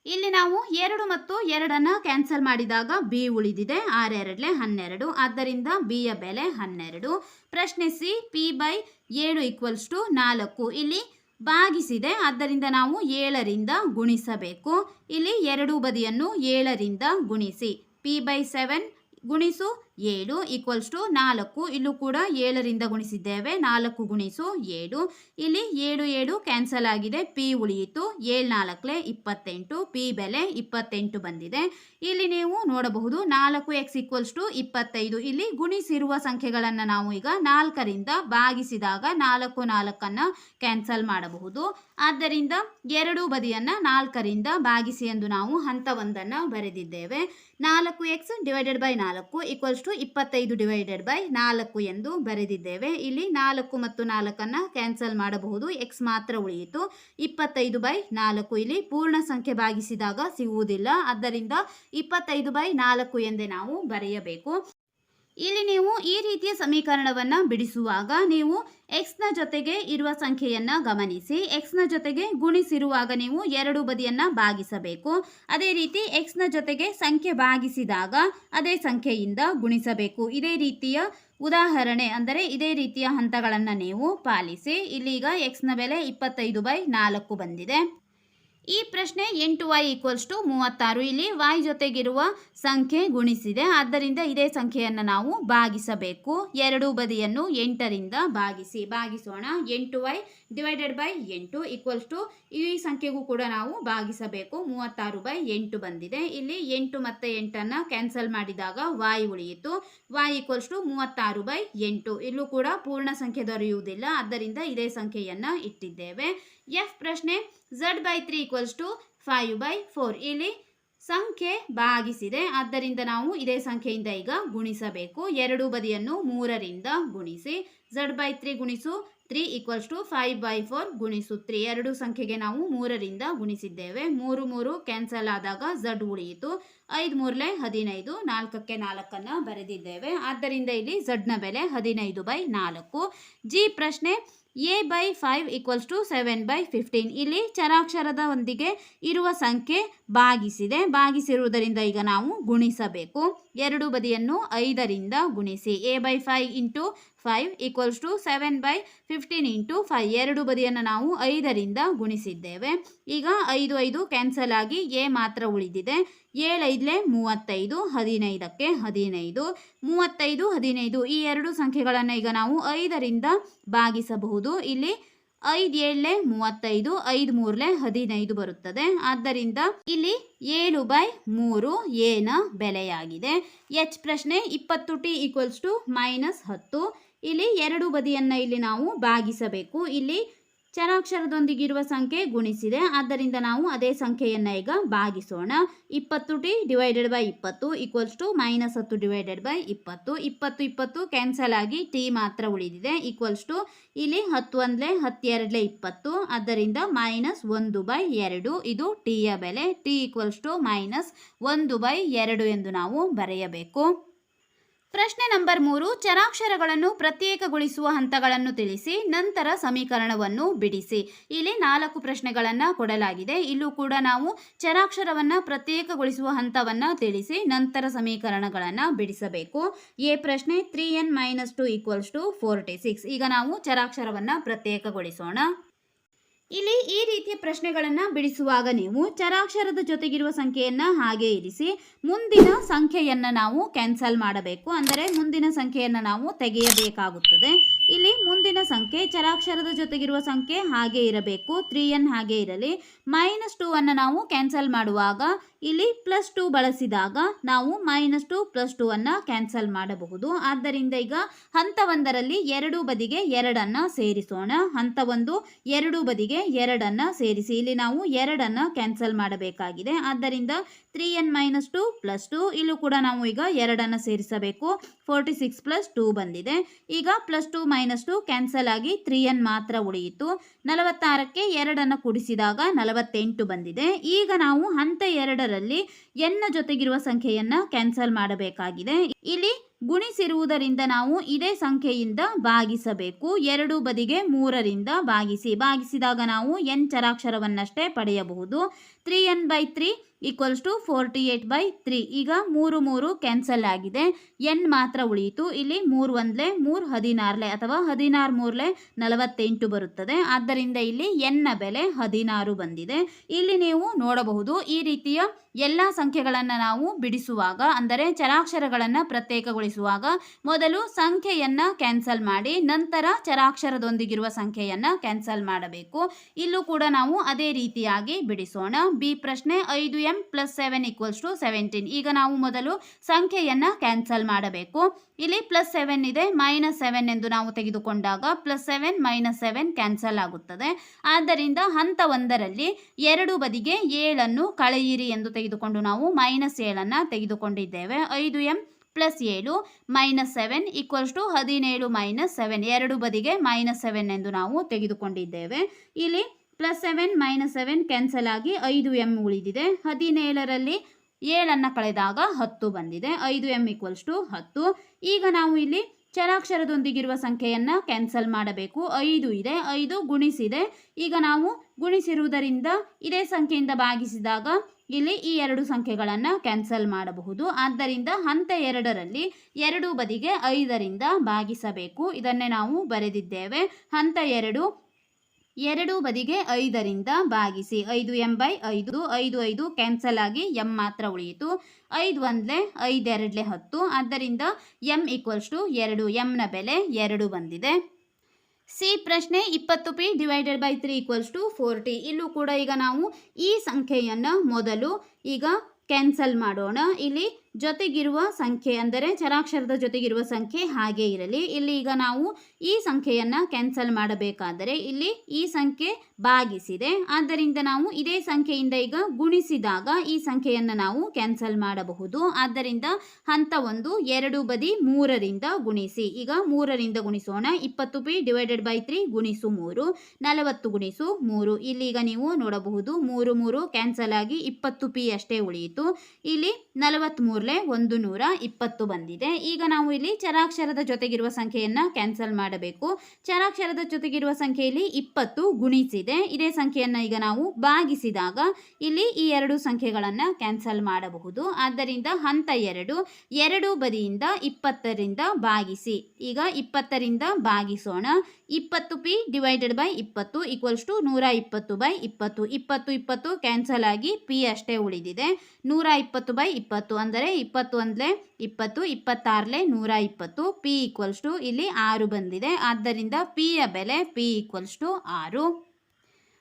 ಇಲ್ಲಿ ನಾವು ಎರಡು ಮತ್ತು ಎರಡನ್ನು ಕ್ಯಾನ್ಸಲ್ ಮಾಡಿದಾಗ ಬಿ ಉಳಿದಿದೆ. ಆರೆರಡಲೆ ಹನ್ನೆರಡು. ಆದ್ದರಿಂದ ಬಿಯ ಬೆಲೆ ಹನ್ನೆರಡು. ಪ್ರಶ್ನೆ ಸಿ ಪಿ ಬೈ ಏಳು ಈಕ್ವಲ್ಸ್ ಟು ನಾಲ್ಕು. ಇಲ್ಲಿ ಭಾಗಿಸಿದೆ. ಆದ್ದರಿಂದ ನಾವು ಏಳರಿಂದ ಗುಣಿಸಬೇಕು. ಇಲ್ಲಿ ಎರಡೂ ಬದಿಯನ್ನು ಏಳರಿಂದ ಗುಣಿಸಿ. ಪಿ ಬೈ ಸೆವೆನ್ ಗುಣಿಸು. ಏಳು ಈಕ್ವಲ್ಸ್ ಟು ನಾಲ್ಕು. ಇಲ್ಲೂ ಕೂಡ ಏಳರಿಂದ ಗುಣಿಸಿದ್ದೇವೆ. ನಾಲ್ಕು ಗುಣಿಸು ಏಳು. ಇಲ್ಲಿ ಏಳು ಏಳು ಕ್ಯಾನ್ಸಲ್ ಆಗಿದೆ. ಪಿ ಉಳಿಯಿತು. ಏಳು ನಾಲ್ಕಲೆ ಇಪ್ಪತ್ತೆಂಟು. ಪಿ ಬೆಲೆ ಇಪ್ಪತ್ತೆಂಟು ಬಂದಿದೆ. ಇಲ್ಲಿ ನೀವು ನೋಡಬಹುದು ನಾಲ್ಕು ಎಕ್ಸ್ ಈಕ್ವಲ್ಸ್ ಟು ಇಪ್ಪತ್ತೈದು. ಇಲ್ಲಿ ಗುಣಿಸಿರುವ ಸಂಖ್ಯೆಗಳನ್ನು ನಾವು ಈಗ ನಾಲ್ಕರಿಂದ ಭಾಗಿಸಿದಾಗ ನಾಲ್ಕು ನಾಲ್ಕನ್ನು ಕ್ಯಾನ್ಸಲ್ ಮಾಡಬಹುದು. ಆದ್ದರಿಂದ ಎರಡೂ ಬದಿಯನ್ನು ನಾಲ್ಕರಿಂದ ಭಾಗಿಸಿ ಎಂದು ನಾವು ಹಂತ ಒಂದನ್ನು ಬರೆದಿದ್ದೇವೆ. ನಾಲ್ಕು ಎಕ್ಸ್ ಡಿವೈಡೆಡ್ ಬೈ ನಾಲ್ಕು ಈಕ್ವಲ್ಸ್ ಟು ಇಪ್ಪತ್ತೈದು ಡಿವೈಡೆಡ್ ಬೈ ನಾಲ್ಕು ಎಂದು ಬರೆದಿದ್ದೇವೆ. ಇಲ್ಲಿ ನಾಲ್ಕು ಮತ್ತು ನಾಲ್ಕನ್ನು ಕ್ಯಾನ್ಸಲ್ ಮಾಡಬಹುದು. ಎಕ್ಸ್ ಮಾತ್ರ ಉಳಿಯಿತು. ಇಪ್ಪತ್ತೈದು ಬೈ ನಾಲ್ಕು ಇಲ್ಲಿ ಪೂರ್ಣ ಸಂಖ್ಯೆ ಭಾಗಿಸಿದಾಗ ಸಿಗುವುದಿಲ್ಲ. ಆದ್ದರಿಂದ ಇಪ್ಪತ್ತೈದು ಬೈ ನಾಲ್ಕು ಎಂದೇ ನಾವು ಬರೆಯಬೇಕು. ಇಲ್ಲಿ ನೀವು ಈ ರೀತಿಯ ಸಮೀಕರಣವನ್ನು ಬಿಡಿಸುವಾಗ ನೀವು ಎಕ್ಸ್ನ ಜೊತೆಗೆ ಇರುವ ಸಂಖ್ಯೆಯನ್ನು ಗಮನಿಸಿ ಎಕ್ಸ್ನ ಜೊತೆಗೆ ಗುಣಿಸಿರುವಾಗ ನೀವು ಎರಡು ಬದಿಯನ್ನು ಭಾಗಿಸಬೇಕು. ಅದೇ ರೀತಿ ಎಕ್ಸ್ನ ಜೊತೆಗೆ ಸಂಖ್ಯೆ ಭಾಗಿಸಿದಾಗ ಅದೇ ಸಂಖ್ಯೆಯಿಂದ ಗುಣಿಸಬೇಕು. ಇದೇ ರೀತಿಯ ಉದಾಹರಣೆ ಅಂದರೆ ಇದೇ ರೀತಿಯ ಹಂತಗಳನ್ನು ನೀವು ಪಾಲಿಸಿ. ಇಲ್ಲಿಗ ಎಕ್ಸ್ನ ಬೆಲೆ ಇಪ್ಪತ್ತೈದು ಬೈ ನಾಲ್ಕು ಬಂದಿದೆ. ಈ ಪ್ರಶ್ನೆ ಎಂಟು ವೈ ಈಕ್ವಲ್ಸ್ ಟು ಮೂವತ್ತಾರು. ಇಲ್ಲಿ ವೈ ಜೊತೆಗಿರುವ ಸಂಖ್ಯೆ ಗುಣಿಸಿದೆ. ಆದ್ದರಿಂದ ಇದೇ ಸಂಖ್ಯೆಯನ್ನು ನಾವು ಭಾಗಿಸಬೇಕು. ಎರಡು ಬದಿಯನ್ನು ಎಂಟರಿಂದ ಭಾಗಿಸಿ. ಭಾಗಿಸೋಣ. ಎಂಟು ವೈ ಡಿವೈಡೆಡ್ ಬೈ ಎಂಟು ಈಕ್ವಲ್ಸ್ ಟು ಈ ಸಂಖ್ಯೆಗೂ ಕೂಡ ನಾವು ಭಾಗಿಸಬೇಕು. ಮೂವತ್ತಾರು ಬೈ ಎಂಟು ಬಂದಿದೆ. ಇಲ್ಲಿ ಎಂಟು ಮತ್ತು ಎಂಟನ್ನು ಕ್ಯಾನ್ಸಲ್ ಮಾಡಿದಾಗ ವಾಯ್ ಉಳಿಯಿತು. ವಾಯ್ ಈಕ್ವಲ್ಸ್ ಟು ಮೂವತ್ತಾರು ಬೈ ಎಂಟು. ಇಲ್ಲೂ ಕೂಡ ಪೂರ್ಣ ಸಂಖ್ಯೆ ದೊರೆಯುವುದಿಲ್ಲ. ಆದ್ದರಿಂದ ಇದೇ ಸಂಖ್ಯೆಯನ್ನು ಇಟ್ಟಿದ್ದೇವೆ. ಎಫ್ ಪ್ರಶ್ನೆ Z by three equals to five by four ಇಲ್ಲಿ ಸಂಖ್ಯೆ ಭಾಗಿಸಿದೆ. ಆದ್ದರಿಂದ ನಾವು ಇದೇ ಸಂಖ್ಯೆಯಿಂದ ಈಗ ಗುಣಿಸಬೇಕು. ಎರಡು ಬದಿಯನ್ನು ಮೂರರಿಂದ ಗುಣಿಸಿ. ಝಡ್ ಬೈ ತ್ರೀ ಗುಣಿಸು. Three equals to five by four ಗುಣಿಸು. ತ್ರೀ ಎರಡು ಸಂಖ್ಯೆಗೆ ನಾವು ಮೂರರಿಂದ ಗುಣಿಸಿದ್ದೇವೆ. ಮೂರು ಮೂರು ಕ್ಯಾನ್ಸಲ್ ಆದಾಗ ಝಡ್ ಉಳಿಯಿತು. ಐದು ಮೂರಲೆ ಹದಿನೈದು. ನಾಲ್ಕಕ್ಕೆ ನಾಲ್ಕನ್ನು ಬರೆದಿದ್ದೇವೆ. ಆದ್ದರಿಂದ ಇಲ್ಲಿ ಝಡ್ನ ಬೆಲೆ ಹದಿನೈದು ಬೈ ನಾಲ್ಕು. ಜಿ ಪ್ರಶ್ನೆ A by five equals to seven by fifteen ಇಲ್ಲಿ ಚರಾಕ್ಷರದ ಒಂದಿಗೆ ಇರುವ ಸಂಖ್ಯೆ ಭಾಗಿಸಿದೆ ಭಾಗಿಸಿರುವುದರಿಂದ ಈಗ ನಾವು ಗುಣಿಸಬೇಕು. ಎರಡು ಬದಿಯನ್ನು ಐದರಿಂದ ಗುಣಿಸಿ. A by five into five equals to seven by fifteen into five ಎರಡು ಬದಿಯನ್ನು ನಾವು ಐದರಿಂದ ಗುಣಿಸಿದ್ದೇವೆ. ಈಗ ಐದು ಐದು ಕ್ಯಾನ್ಸಲ್ ಆಗಿ ಎ ಮಾತ್ರ ಉಳಿದಿದೆ. ಏಳೈದಲೆ ಮೂವತ್ತೈದು, ಹದಿನೈದಕ್ಕೆ ಹದಿನೈದು. ಮೂವತ್ತೈದು, ಹದಿನೈದು ಈ ಎರಡು ಸಂಖ್ಯೆಗಳನ್ನು ಈಗ ನಾವು ಐದರಿಂದ ಭಾಗಿಸಬಹುದು ಇಲ್ಲಿ ಐದು ಏಳಲೆ ಮೂವತ್ತೈದು, ಐದು ಮೂರಲೆ ಹದಿನೈದು ಬರುತ್ತದೆ. ಆದ್ದರಿಂದ ಇಲ್ಲಿ ಏಳು ಬೈ ಮೂರು ಏನ ಬೆಲೆಯಾಗಿದೆ. ಎಚ್ ಪ್ರಶ್ನೆ ಇಪ್ಪತ್ತು ಟಿ ಈಕ್ವಲ್ಸ್ ಟು ಮೈನಸ್ ಹತ್ತು. ಇಲ್ಲಿ ಎರಡು ಬದಿಯನ್ನು ಇಲ್ಲಿ ನಾವು ಭಾಗಿಸಬೇಕು. ಇಲ್ಲಿ ಚರಾಕ್ಷರದೊಂದಿಗಿರುವ ಸಂಖ್ಯೆ ಗುಣಿಸಿದೆ. ಆದ್ದರಿಂದ ನಾವು ಅದೇ ಸಂಖ್ಯೆಯನ್ನು ಈಗ ಭಾಗಿಸೋಣ. ಇಪ್ಪತ್ತು ಟಿ ಡಿವೈಡೆಡ್ ಬೈ ಇಪ್ಪತ್ತು ಈಕ್ವಲ್ಸ್ ಟು ಮೈನಸ್ ಹತ್ತು ಡಿವೈಡೆಡ್ ಬೈ ಇಪ್ಪತ್ತು. ಇಪ್ಪತ್ತು ಇಪ್ಪತ್ತು ಕ್ಯಾನ್ಸಲ್ ಆಗಿ ಟಿ ಮಾತ್ರ ಉಳಿದಿದೆ. ಈಕ್ವಲ್ಸ್ ಟು ಇಲ್ಲಿ ಹತ್ತು ಒಂದಲೇ ಹತ್ತೆರಡಲೆ ಇಪ್ಪತ್ತು. ಆದ್ದರಿಂದ ಮೈನಸ್ ಒಂದು ಬೈ ಎರಡು. ಇದು ಟಿಯ ಬೆಲೆ. ಟಿ ಈಕ್ವಲ್ಸ್ ಟು ಮೈನಸ್ ಒಂದು ಬೈ ಎರಡು ಎಂದು ನಾವು ಬರೆಯಬೇಕು. ಪ್ರಶ್ನೆ ನಂಬರ್ ಮೂರು, ಚರಾಕ್ಷರಗಳನ್ನು ಪ್ರತ್ಯೇಕಗೊಳಿಸುವ ಹಂತಗಳನ್ನು ತಿಳಿಸಿ, ನಂತರ ಸಮೀಕರಣವನ್ನು ಬಿಡಿಸಿ. ಇಲ್ಲಿ ನಾಲ್ಕು ಪ್ರಶ್ನೆಗಳನ್ನು ಕೊಡಲಾಗಿದೆ. ಇಲ್ಲೂ ಕೂಡ ನಾವು ಚರಾಕ್ಷರವನ್ನು ಪ್ರತ್ಯೇಕಗೊಳಿಸುವ ಹಂತವನ್ನು ತಿಳಿಸಿ, ನಂತರ ಸಮೀಕರಣಗಳನ್ನು ಬಿಡಿಸಬೇಕು. ಎ ಪ್ರಶ್ನೆ three N minus two equals to forty six ಈಗ ನಾವು ಚರಾಕ್ಷರವನ್ನು ಪ್ರತ್ಯೇಕಗೊಳಿಸೋಣ. ಇಲ್ಲಿ ಈ ರೀತಿಯ ಪ್ರಶ್ನೆಗಳನ್ನು ಬಿಡಿಸುವಾಗ ನೀವು ಚರಾಕ್ಷರದ ಜೊತೆಗಿರುವ ಸಂಖ್ಯೆಯನ್ನು ಹಾಗೆ ಇರಿಸಿ, ಮುಂದಿನ ಸಂಖ್ಯೆಯನ್ನು ನಾವು ಕ್ಯಾನ್ಸಲ್ ಮಾಡಬೇಕು. ಅಂದರೆ ಮುಂದಿನ ಸಂಖ್ಯೆಯನ್ನು ನಾವು ತೆಗೆಯಬೇಕಾಗುತ್ತದೆ. ಇಲ್ಲಿ ಮುಂದಿನ ಸಂಖ್ಯೆ ಚರಾಕ್ಷರದ ಜೊತೆಗಿರುವ ಸಂಖ್ಯೆ ಹಾಗೆ ಇರಬೇಕು. ತ್ರೀ ಎನ್ ಹಾಗೆ ಇರಲಿ. ಮೈನಸ್ ಟೂ ಅನ್ನು ನಾವು ಕ್ಯಾನ್ಸಲ್ ಮಾಡುವಾಗ ಇಲ್ಲಿ ಪ್ಲಸ್ ಟೂ ಬಳಸಿದಾಗ ನಾವು ಮೈನಸ್ ಟು ಪ್ಲಸ್ ಟೂ ಅನ್ನು ಕ್ಯಾನ್ಸಲ್ ಮಾಡಬಹುದು. ಆದ್ದರಿಂದ ಈಗ ಹಂತ ಒಂದರಲ್ಲಿ ಎರಡು ಬದಿಗೆ ಎರಡನ್ನು ಸೇರಿಸೋಣ. ಹಂತ ಒಂದು ಎರಡು ಬದಿಗೆ ಎರಡನ್ನು ಸೇರಿಸಿ. ಇಲ್ಲಿ ನಾವು ಎರಡನ್ನು ಕ್ಯಾನ್ಸಲ್ ಮಾಡಬೇಕಾಗಿದೆ. ಆದ್ದರಿಂದ three N minus two plus two ಇಲ್ಲೂ ಕೂಡ ನಾವು ಈಗ ಎರಡನ್ನು ಸೇರಿಸಬೇಕು. ಫೋರ್ಟಿ ಸಿಕ್ಸ್ ಪ್ಲಸ್ ಟೂ ಬಂದಿದೆ. ಈಗ plus two minus two cancel ಆಗಿ ತ್ರೀ ಎನ್ ಮಾತ್ರ ಉಳಿಯಿತು. ನಲವತ್ತಾರಕ್ಕೆ ಎರಡನ್ನು ಕೂಡಿಸಿದಾಗ ನಲವತ್ತೆಂಟು ಬಂದಿದೆ. ಈಗ ನಾವು ಹಂತ ಎರಡರಲ್ಲಿ ಎನ್ನ ಜೊತೆಗಿರುವ ಸಂಖ್ಯೆಯನ್ನು ಕ್ಯಾನ್ಸಲ್ ಮಾಡಬೇಕಾಗಿದೆ. ಇಲ್ಲಿ ಗುಣಿಸಿರುವುದರಿಂದ ನಾವು ಇದೇ ಸಂಖ್ಯೆಯಿಂದ ಭಾಗಿಸಬೇಕು. ಎರಡು ಬದಿಗೆ ಮೂರರಿಂದ ಭಾಗಿಸಿ. ಭಾಗಿಸಿದಾಗ ನಾವು ಎನ್ ಚರಾಕ್ಷರವನ್ನಷ್ಟೇ ಪಡೆಯಬಹುದು. Three N by three equals to forty eight by three. ಈಗ ಮೂರು ಮೂರು ಕ್ಯಾನ್ಸಲ್ ಆಗಿದೆ. ಎನ್ ಮಾತ್ರ ಉಳಿಯಿತು. ಇಲ್ಲಿ ಮೂರು ಒಂದ್ಲೆ ಮೂರು ಹದಿನಾರಲೆ ಅಥವಾ ಹದಿನಾರು ಮೂರಲೆ ನಲವತ್ತೆಂಟು ಬರುತ್ತದೆ. ಆದ್ದರಿಂದ ಇಲ್ಲಿ ಎನ್ನ ಬೆಲೆ ಹದಿನಾರು ಬಂದಿದೆ. ಇಲ್ಲಿ ನೀವು ನೋಡಬಹುದು ಈ ರೀತಿಯ ಎಲ್ಲ ಸಂಖ್ಯೆಗಳನ್ನು ನಾವು ಬಿಡಿಸುವಾಗ, ಅಂದರೆ ಚರಾಕ್ಷರಗಳನ್ನು ಪ್ರತ್ಯೇಕಗೊಳಿಸುವಾಗ ಮೊದಲು ಸಂಖ್ಯೆಯನ್ನು ಕ್ಯಾನ್ಸಲ್ ಮಾಡಿ, ನಂತರ ಚರಾಕ್ಷರದೊಂದಿಗಿರುವ ಸಂಖ್ಯೆಯನ್ನು ಕ್ಯಾನ್ಸಲ್ ಮಾಡಬೇಕು. ಇಲ್ಲೂ ಕೂಡ ನಾವು ಅದೇ ರೀತಿಯಾಗಿ ಬಿಡಿಸೋಣ. ಬಿ ಪ್ರಶ್ನೆ ಐದು M plus seven equals to seventeen. ಈಗ ನಾವು ಮೊದಲು ಸಂಖ್ಯೆಯನ್ನು ಕ್ಯಾನ್ಸಲ್ ಮಾಡಬೇಕು. ಇಲ್ಲಿ ಪ್ಲಸ್ ಸೆವೆನ್ ಇದೆ, ಮೈನಸ್ ಸೆವೆನ್ ಎಂದು ನಾವು ತೆಗೆದುಕೊಂಡಾಗ plus seven, minus seven cancel ಆಗುತ್ತದೆ. ಆದ್ದರಿಂದ ಹಂತ ಒಂದರಲ್ಲಿ ಎರಡು ಬದಿಗೆ ಏಳನ್ನು ಕಳೆಯಿರಿ ಎಂದು ತೆಗೆದುಕೊಂಡು ನಾವು ಮೈನಸ್ ಏಳನ್ನು ತೆಗೆದುಕೊಂಡಿದ್ದೇವೆ. ಐದು ಎಂ ಪ್ಲಸ್ ಏಳು ಮೈನಸ್ ಸೆವೆನ್ ಈಕ್ವಲ್ಸ್ ಟು ಹದಿನೇಳು ಮೈನಸ್ ಸೆವೆನ್ ಎರಡು ಬದಿಗೆ ಮೈನಸ್ ಸೆವೆನ್ ಎಂದು ನಾವು ತೆಗೆದುಕೊಂಡಿದ್ದೇವೆ. ಇಲ್ಲಿ plus seven minus seven cancel ಆಗಿ ಐದು ಎಂ ಉಳಿದಿದೆ. ಹದಿನೇಳರಲ್ಲಿ ಏಳನ್ನು ಕಳೆದಾಗ ಹತ್ತು ಬಂದಿದೆ. ಐದು ಎಂ ಈಕ್ವಲ್ಸ್ ಟು ಹತ್ತು. ಈಗ ನಾವು ಇಲ್ಲಿ ಚರಾಕ್ಷರದೊಂದಿಗಿರುವ ಸಂಖ್ಯೆಯನ್ನು ಕ್ಯಾನ್ಸಲ್ ಮಾಡಬೇಕು. ಐದು ಇದೆ. ಐದು ಗುಣಿಸಿದೆ. ಈಗ ನಾವು ಗುಣಿಸಿರುವುದರಿಂದ ಇದೇ ಸಂಖ್ಯೆಯಿಂದ ಭಾಗಿಸಿದಾಗ ಇಲ್ಲಿ ಈ ಎರಡು ಸಂಖ್ಯೆಗಳನ್ನು ಕ್ಯಾನ್ಸಲ್ ಮಾಡಬಹುದು. ಆದ್ದರಿಂದ ಹಂತ ಎರಡರಲ್ಲಿ ಎರಡು ಬದಿಗೆ ಐದರಿಂದ ಭಾಗಿಸಬೇಕು. ಇದನ್ನೇ ನಾವು ಬರೆದಿದ್ದೇವೆ. ಹಂತ ಎರಡು ಎರಡು ಬದಿಗೆ ಐದರಿಂದ ಭಾಗಿಸಿ. ಐದು ಎಂ ಬೈ ಐದು ಐದು ಐದು ಕ್ಯಾನ್ಸಲ್ ಆಗಿ ಎಂ ಮಾತ್ರ ಉಳಿಯಿತು. ಐದು ಒಂದಲೇ ಐದು ಎರಡಲೇ ಹತ್ತು. ಆದ್ದರಿಂದ ಎಂ ಈಕ್ವಲ್ಸ್ ಟು ಎರಡು ಎಂನ ಬೆಲೆ ಎರಡು ಬಂದಿದೆ. ಸಿ ಪ್ರಶ್ನೆ ಇಪ್ಪತ್ತು P divided by three equals to forty ಇಲ್ಲೂ ಕೂಡ ಈಗ ನಾವು ಈ ಸಂಖ್ಯೆಯನ್ನು ಮೊದಲು ಈಗ ಕ್ಯಾನ್ಸಲ್ ಮಾಡೋಣ. ಇಲ್ಲಿ ಜೊತೆಗಿರುವ ಸಂಖ್ಯೆ ಅಂದರೆ ಚರಾಕ್ಷರದ ಜೊತೆಗಿರುವ ಸಂಖ್ಯೆ ಹಾಗೆ ಇರಲಿ. ಇಲ್ಲಿ ಈಗ ನಾವು ಈ ಸಂಖ್ಯೆಯನ್ನು ಕ್ಯಾನ್ಸಲ್ ಮಾಡಬೇಕಾದರೆ ಇಲ್ಲಿ ಈ ಸಂಖ್ಯೆ ಭಾಗಿಸಿದೆ ಆದ್ದರಿಂದ ನಾವು ಇದೇ ಸಂಖ್ಯೆಯಿಂದ ಈಗ ಗುಣಿಸಿದಾಗ ಈ ಸಂಖ್ಯೆಯನ್ನು ನಾವು ಕ್ಯಾನ್ಸಲ್ ಮಾಡಬಹುದು. ಆದ್ದರಿಂದ ಹಂತ ಒಂದು, ಎರಡು ಬದಿ ಮೂರರಿಂದ ಗುಣಿಸಿ. ಈಗ ಮೂರರಿಂದ ಗುಣಿಸೋಣ. ಇಪ್ಪತ್ತು ಪಿ ಡಿವೈಡೆಡ್ ಬೈ ತ್ರೀ ಗುಣಿಸು ಮೂರು. ನಲವತ್ತು ಗುಣಿಸು ಮೂರು. ಇಲ್ಲಿ ಈಗ ನೀವು ನೋಡಬಹುದು ಮೂರು ಮೂರು ಕ್ಯಾನ್ಸಲ್ ಆಗಿ ಇಪ್ಪತ್ತು ಪಿ ಅಷ್ಟೇ ಉಳಿಯಿತು. ಇಲ್ಲಿ ನಲವತ್ತ್ಮೂರಲೆ ಒಂದು ನೂರ ಇಪ್ಪತ್ತು ಬಂದಿದೆ. ಈಗ ನಾವು ಇಲ್ಲಿ ಚರಾಕ್ಷರದ ಜೊತೆಗಿರುವ ಸಂಖ್ಯೆಯನ್ನು ಕ್ಯಾನ್ಸಲ್ ಮಾಡಬೇಕು. ಚರಾಕ್ಷರದ ಜೊತೆಗಿರುವ ಸಂಖ್ಯೆಯಲ್ಲಿ ಇಪ್ಪತ್ತು ಗುಣಿಸಿದೆ. ಇದೇ ಸಂಖ್ಯೆಯನ್ನು ಈಗ ನಾವು ಭಾಗಿಸಿದಾಗ ಇಲ್ಲಿ ಈ ಎರಡು ಸಂಖ್ಯೆಗಳನ್ನು ಕ್ಯಾನ್ಸಲ್ ಮಾಡಬಹುದು. ಆದ್ದರಿಂದ ಹಂತ ಎರಡು ಎರಡು ಬದಿಯಿಂದ ಇಪ್ಪತ್ತರಿಂದ ಭಾಗಿಸಿ. ಈಗ ಇಪ್ಪತ್ತರಿಂದ ಭಾಗಿಸೋಣ. ಇಪ್ಪತ್ತು ಪಿ ಡಿವೈಡೆಡ್ ಬೈ ಇಪ್ಪತ್ತು ಈಕ್ವಲ್ಸ್ ಟು ನೂರ ಇಪ್ಪತ್ತು ಬೈ ಇಪ್ಪತ್ತು. ಇಪ್ಪತ್ತು ಇಪ್ಪತ್ತು ಕ್ಯಾನ್ಸಲ್ ಆಗಿ ಪಿ ಅಷ್ಟೇ ಉಳಿದಿದೆ. ನೂರ ಇಪ್ಪತ್ತು ಬೈ ಇಪ್ಪತ್ತು ಅಂದರೆ ಇಪ್ಪತ್ತು ಅಂದರೆ ಇಪ್ಪತ್ತು, ಇಪ್ಪತ್ತಾರಲೆ ನೂರ ಇಪ್ಪತ್ತು ಪಿ ಈಕ್ವಲ್ಸ್ ಟು ಇಲ್ಲಿ ಆರು ಬಂದಿದೆ. ಆದ್ದರಿಂದ ಪಿಯ ಬೆಲೆ ಪಿ ಈಕ್ವಲ್ಸ್ ಟು ಆರು.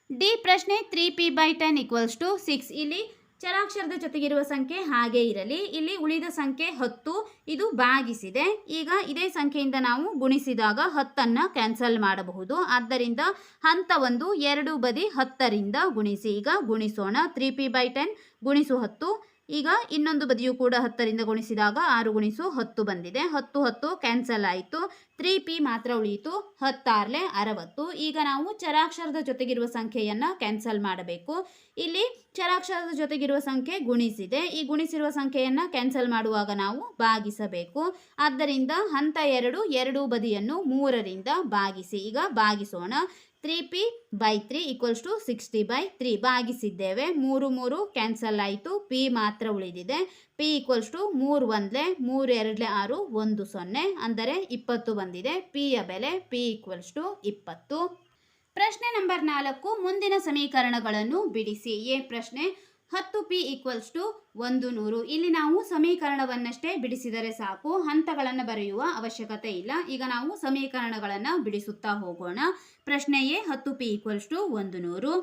ಡಿ ಪ್ರಶ್ನೆ three P by ten equals to six ಇಲ್ಲಿ ಚರಾಕ್ಷರದ ಜೊತೆಗಿರುವ ಸಂಖ್ಯೆ ಹಾಗೆ ಇರಲಿ. ಇಲ್ಲಿ ಉಳಿದ ಸಂಖ್ಯೆ ಹತ್ತು, ಇದು ಭಾಗಿಸಿದೆ. ಈಗ ಇದೇ ಸಂಖ್ಯೆಯಿಂದ ನಾವು ಗುಣಿಸಿದಾಗ ಹತ್ತನ್ನು ಕ್ಯಾನ್ಸಲ್ ಮಾಡಬಹುದು. ಆದ್ದರಿಂದ ಹಂತ ಒಂದು, ಎರಡು ಬದಿ ಹತ್ತರಿಂದ ಗುಣಿಸಿ. ಈಗ ಗುಣಿಸೋಣ. ತ್ರೀ ಪಿ ಬೈ ಟೆನ್ ಗುಣಿಸು ಹತ್ತು. ಈಗ ಇನ್ನೊಂದು ಬದಿಯೂ ಕೂಡ ಹತ್ತರಿಂದ ಗುಣಿಸಿದಾಗ ಆರು ಗುಣಿಸು ಹತ್ತು ಬಂದಿದೆ. ಹತ್ತು ಹತ್ತು ಕ್ಯಾನ್ಸಲ್ ಆಯಿತು. ತ್ರೀ ಪಿ ಮಾತ್ರ ಉಳಿಯಿತು. ಹತ್ತಾರಲೆ ಅರವತ್ತು. ಈಗ ನಾವು ಚರಾಕ್ಷರದ ಜೊತೆಗಿರುವ ಸಂಖ್ಯೆಯನ್ನು ಕ್ಯಾನ್ಸಲ್ ಮಾಡಬೇಕು. ಇಲ್ಲಿ ಚರಾಕ್ಷರದ ಜೊತೆಗಿರುವ ಸಂಖ್ಯೆ ಗುಣಿಸಿದೆ. ಈ ಗುಣಿಸಿರುವ ಸಂಖ್ಯೆಯನ್ನು ಕ್ಯಾನ್ಸಲ್ ಮಾಡುವಾಗ ನಾವು ಭಾಗಿಸಬೇಕು. ಆದ್ದರಿಂದ ಹಂತ ಎರಡು, ಎರಡೂ ಬದಿಯನ್ನು ಮೂರರಿಂದ ಭಾಗಿಸಿ. ಈಗ ಭಾಗಿಸೋಣ. Three P by three equals to sixty by three ಭಾಗಿಸಿದ್ದೇವೆ. ಮೂರು ಮೂರು ಕ್ಯಾನ್ಸಲ್ ಆಯಿತು. ಪಿ ಮಾತ್ರ ಉಳಿದಿದೆ. ಪಿ ಈಕ್ವಲ್ಸ್ ಟು ಮೂರು ಒಂದ್ಲೆ ಮೂರು ಎರಡ್ಲೆ ಆರು ಒಂದು ಸೊನ್ನೆ ಅಂದರೆ ಇಪ್ಪತ್ತು ಬಂದಿದೆ. ಪಿಯ ಬೆಲೆ ಪಿ ಈಕ್ವಲ್ಸ್ ಟು ಇಪ್ಪತ್ತು. ಪ್ರಶ್ನೆ ನಂಬರ್ ನಾಲ್ಕು ಮುಂದಿನ ಸಮೀಕರಣಗಳನ್ನು ಬಿಡಿಸಿ. ಎ ಪ್ರಶ್ನೆ ಹತ್ತು ಪಿ ಈಕ್ವಲ್ಸ್ ಟು ಒಂದು ನೂರು. ಇಲ್ಲಿ ನಾವು ಸಮೀಕರಣವನ್ನಷ್ಟೇ ಬಿಡಿಸಿದರೆ ಸಾಕು. ಹಂತಗಳನ್ನು ಬರೆಯುವ ಅವಶ್ಯಕತೆ ಇಲ್ಲ. ಈಗ ನಾವು ಸಮೀಕರಣಗಳನ್ನು ಬಿಡಿಸುತ್ತಾ ಹೋಗೋಣ. ಪ್ರಶ್ನೆಯೇ ಹತ್ತು ಪಿ ಈಕ್ವಲ್ಸ್ ಟು ಒಂದು ನೂರು.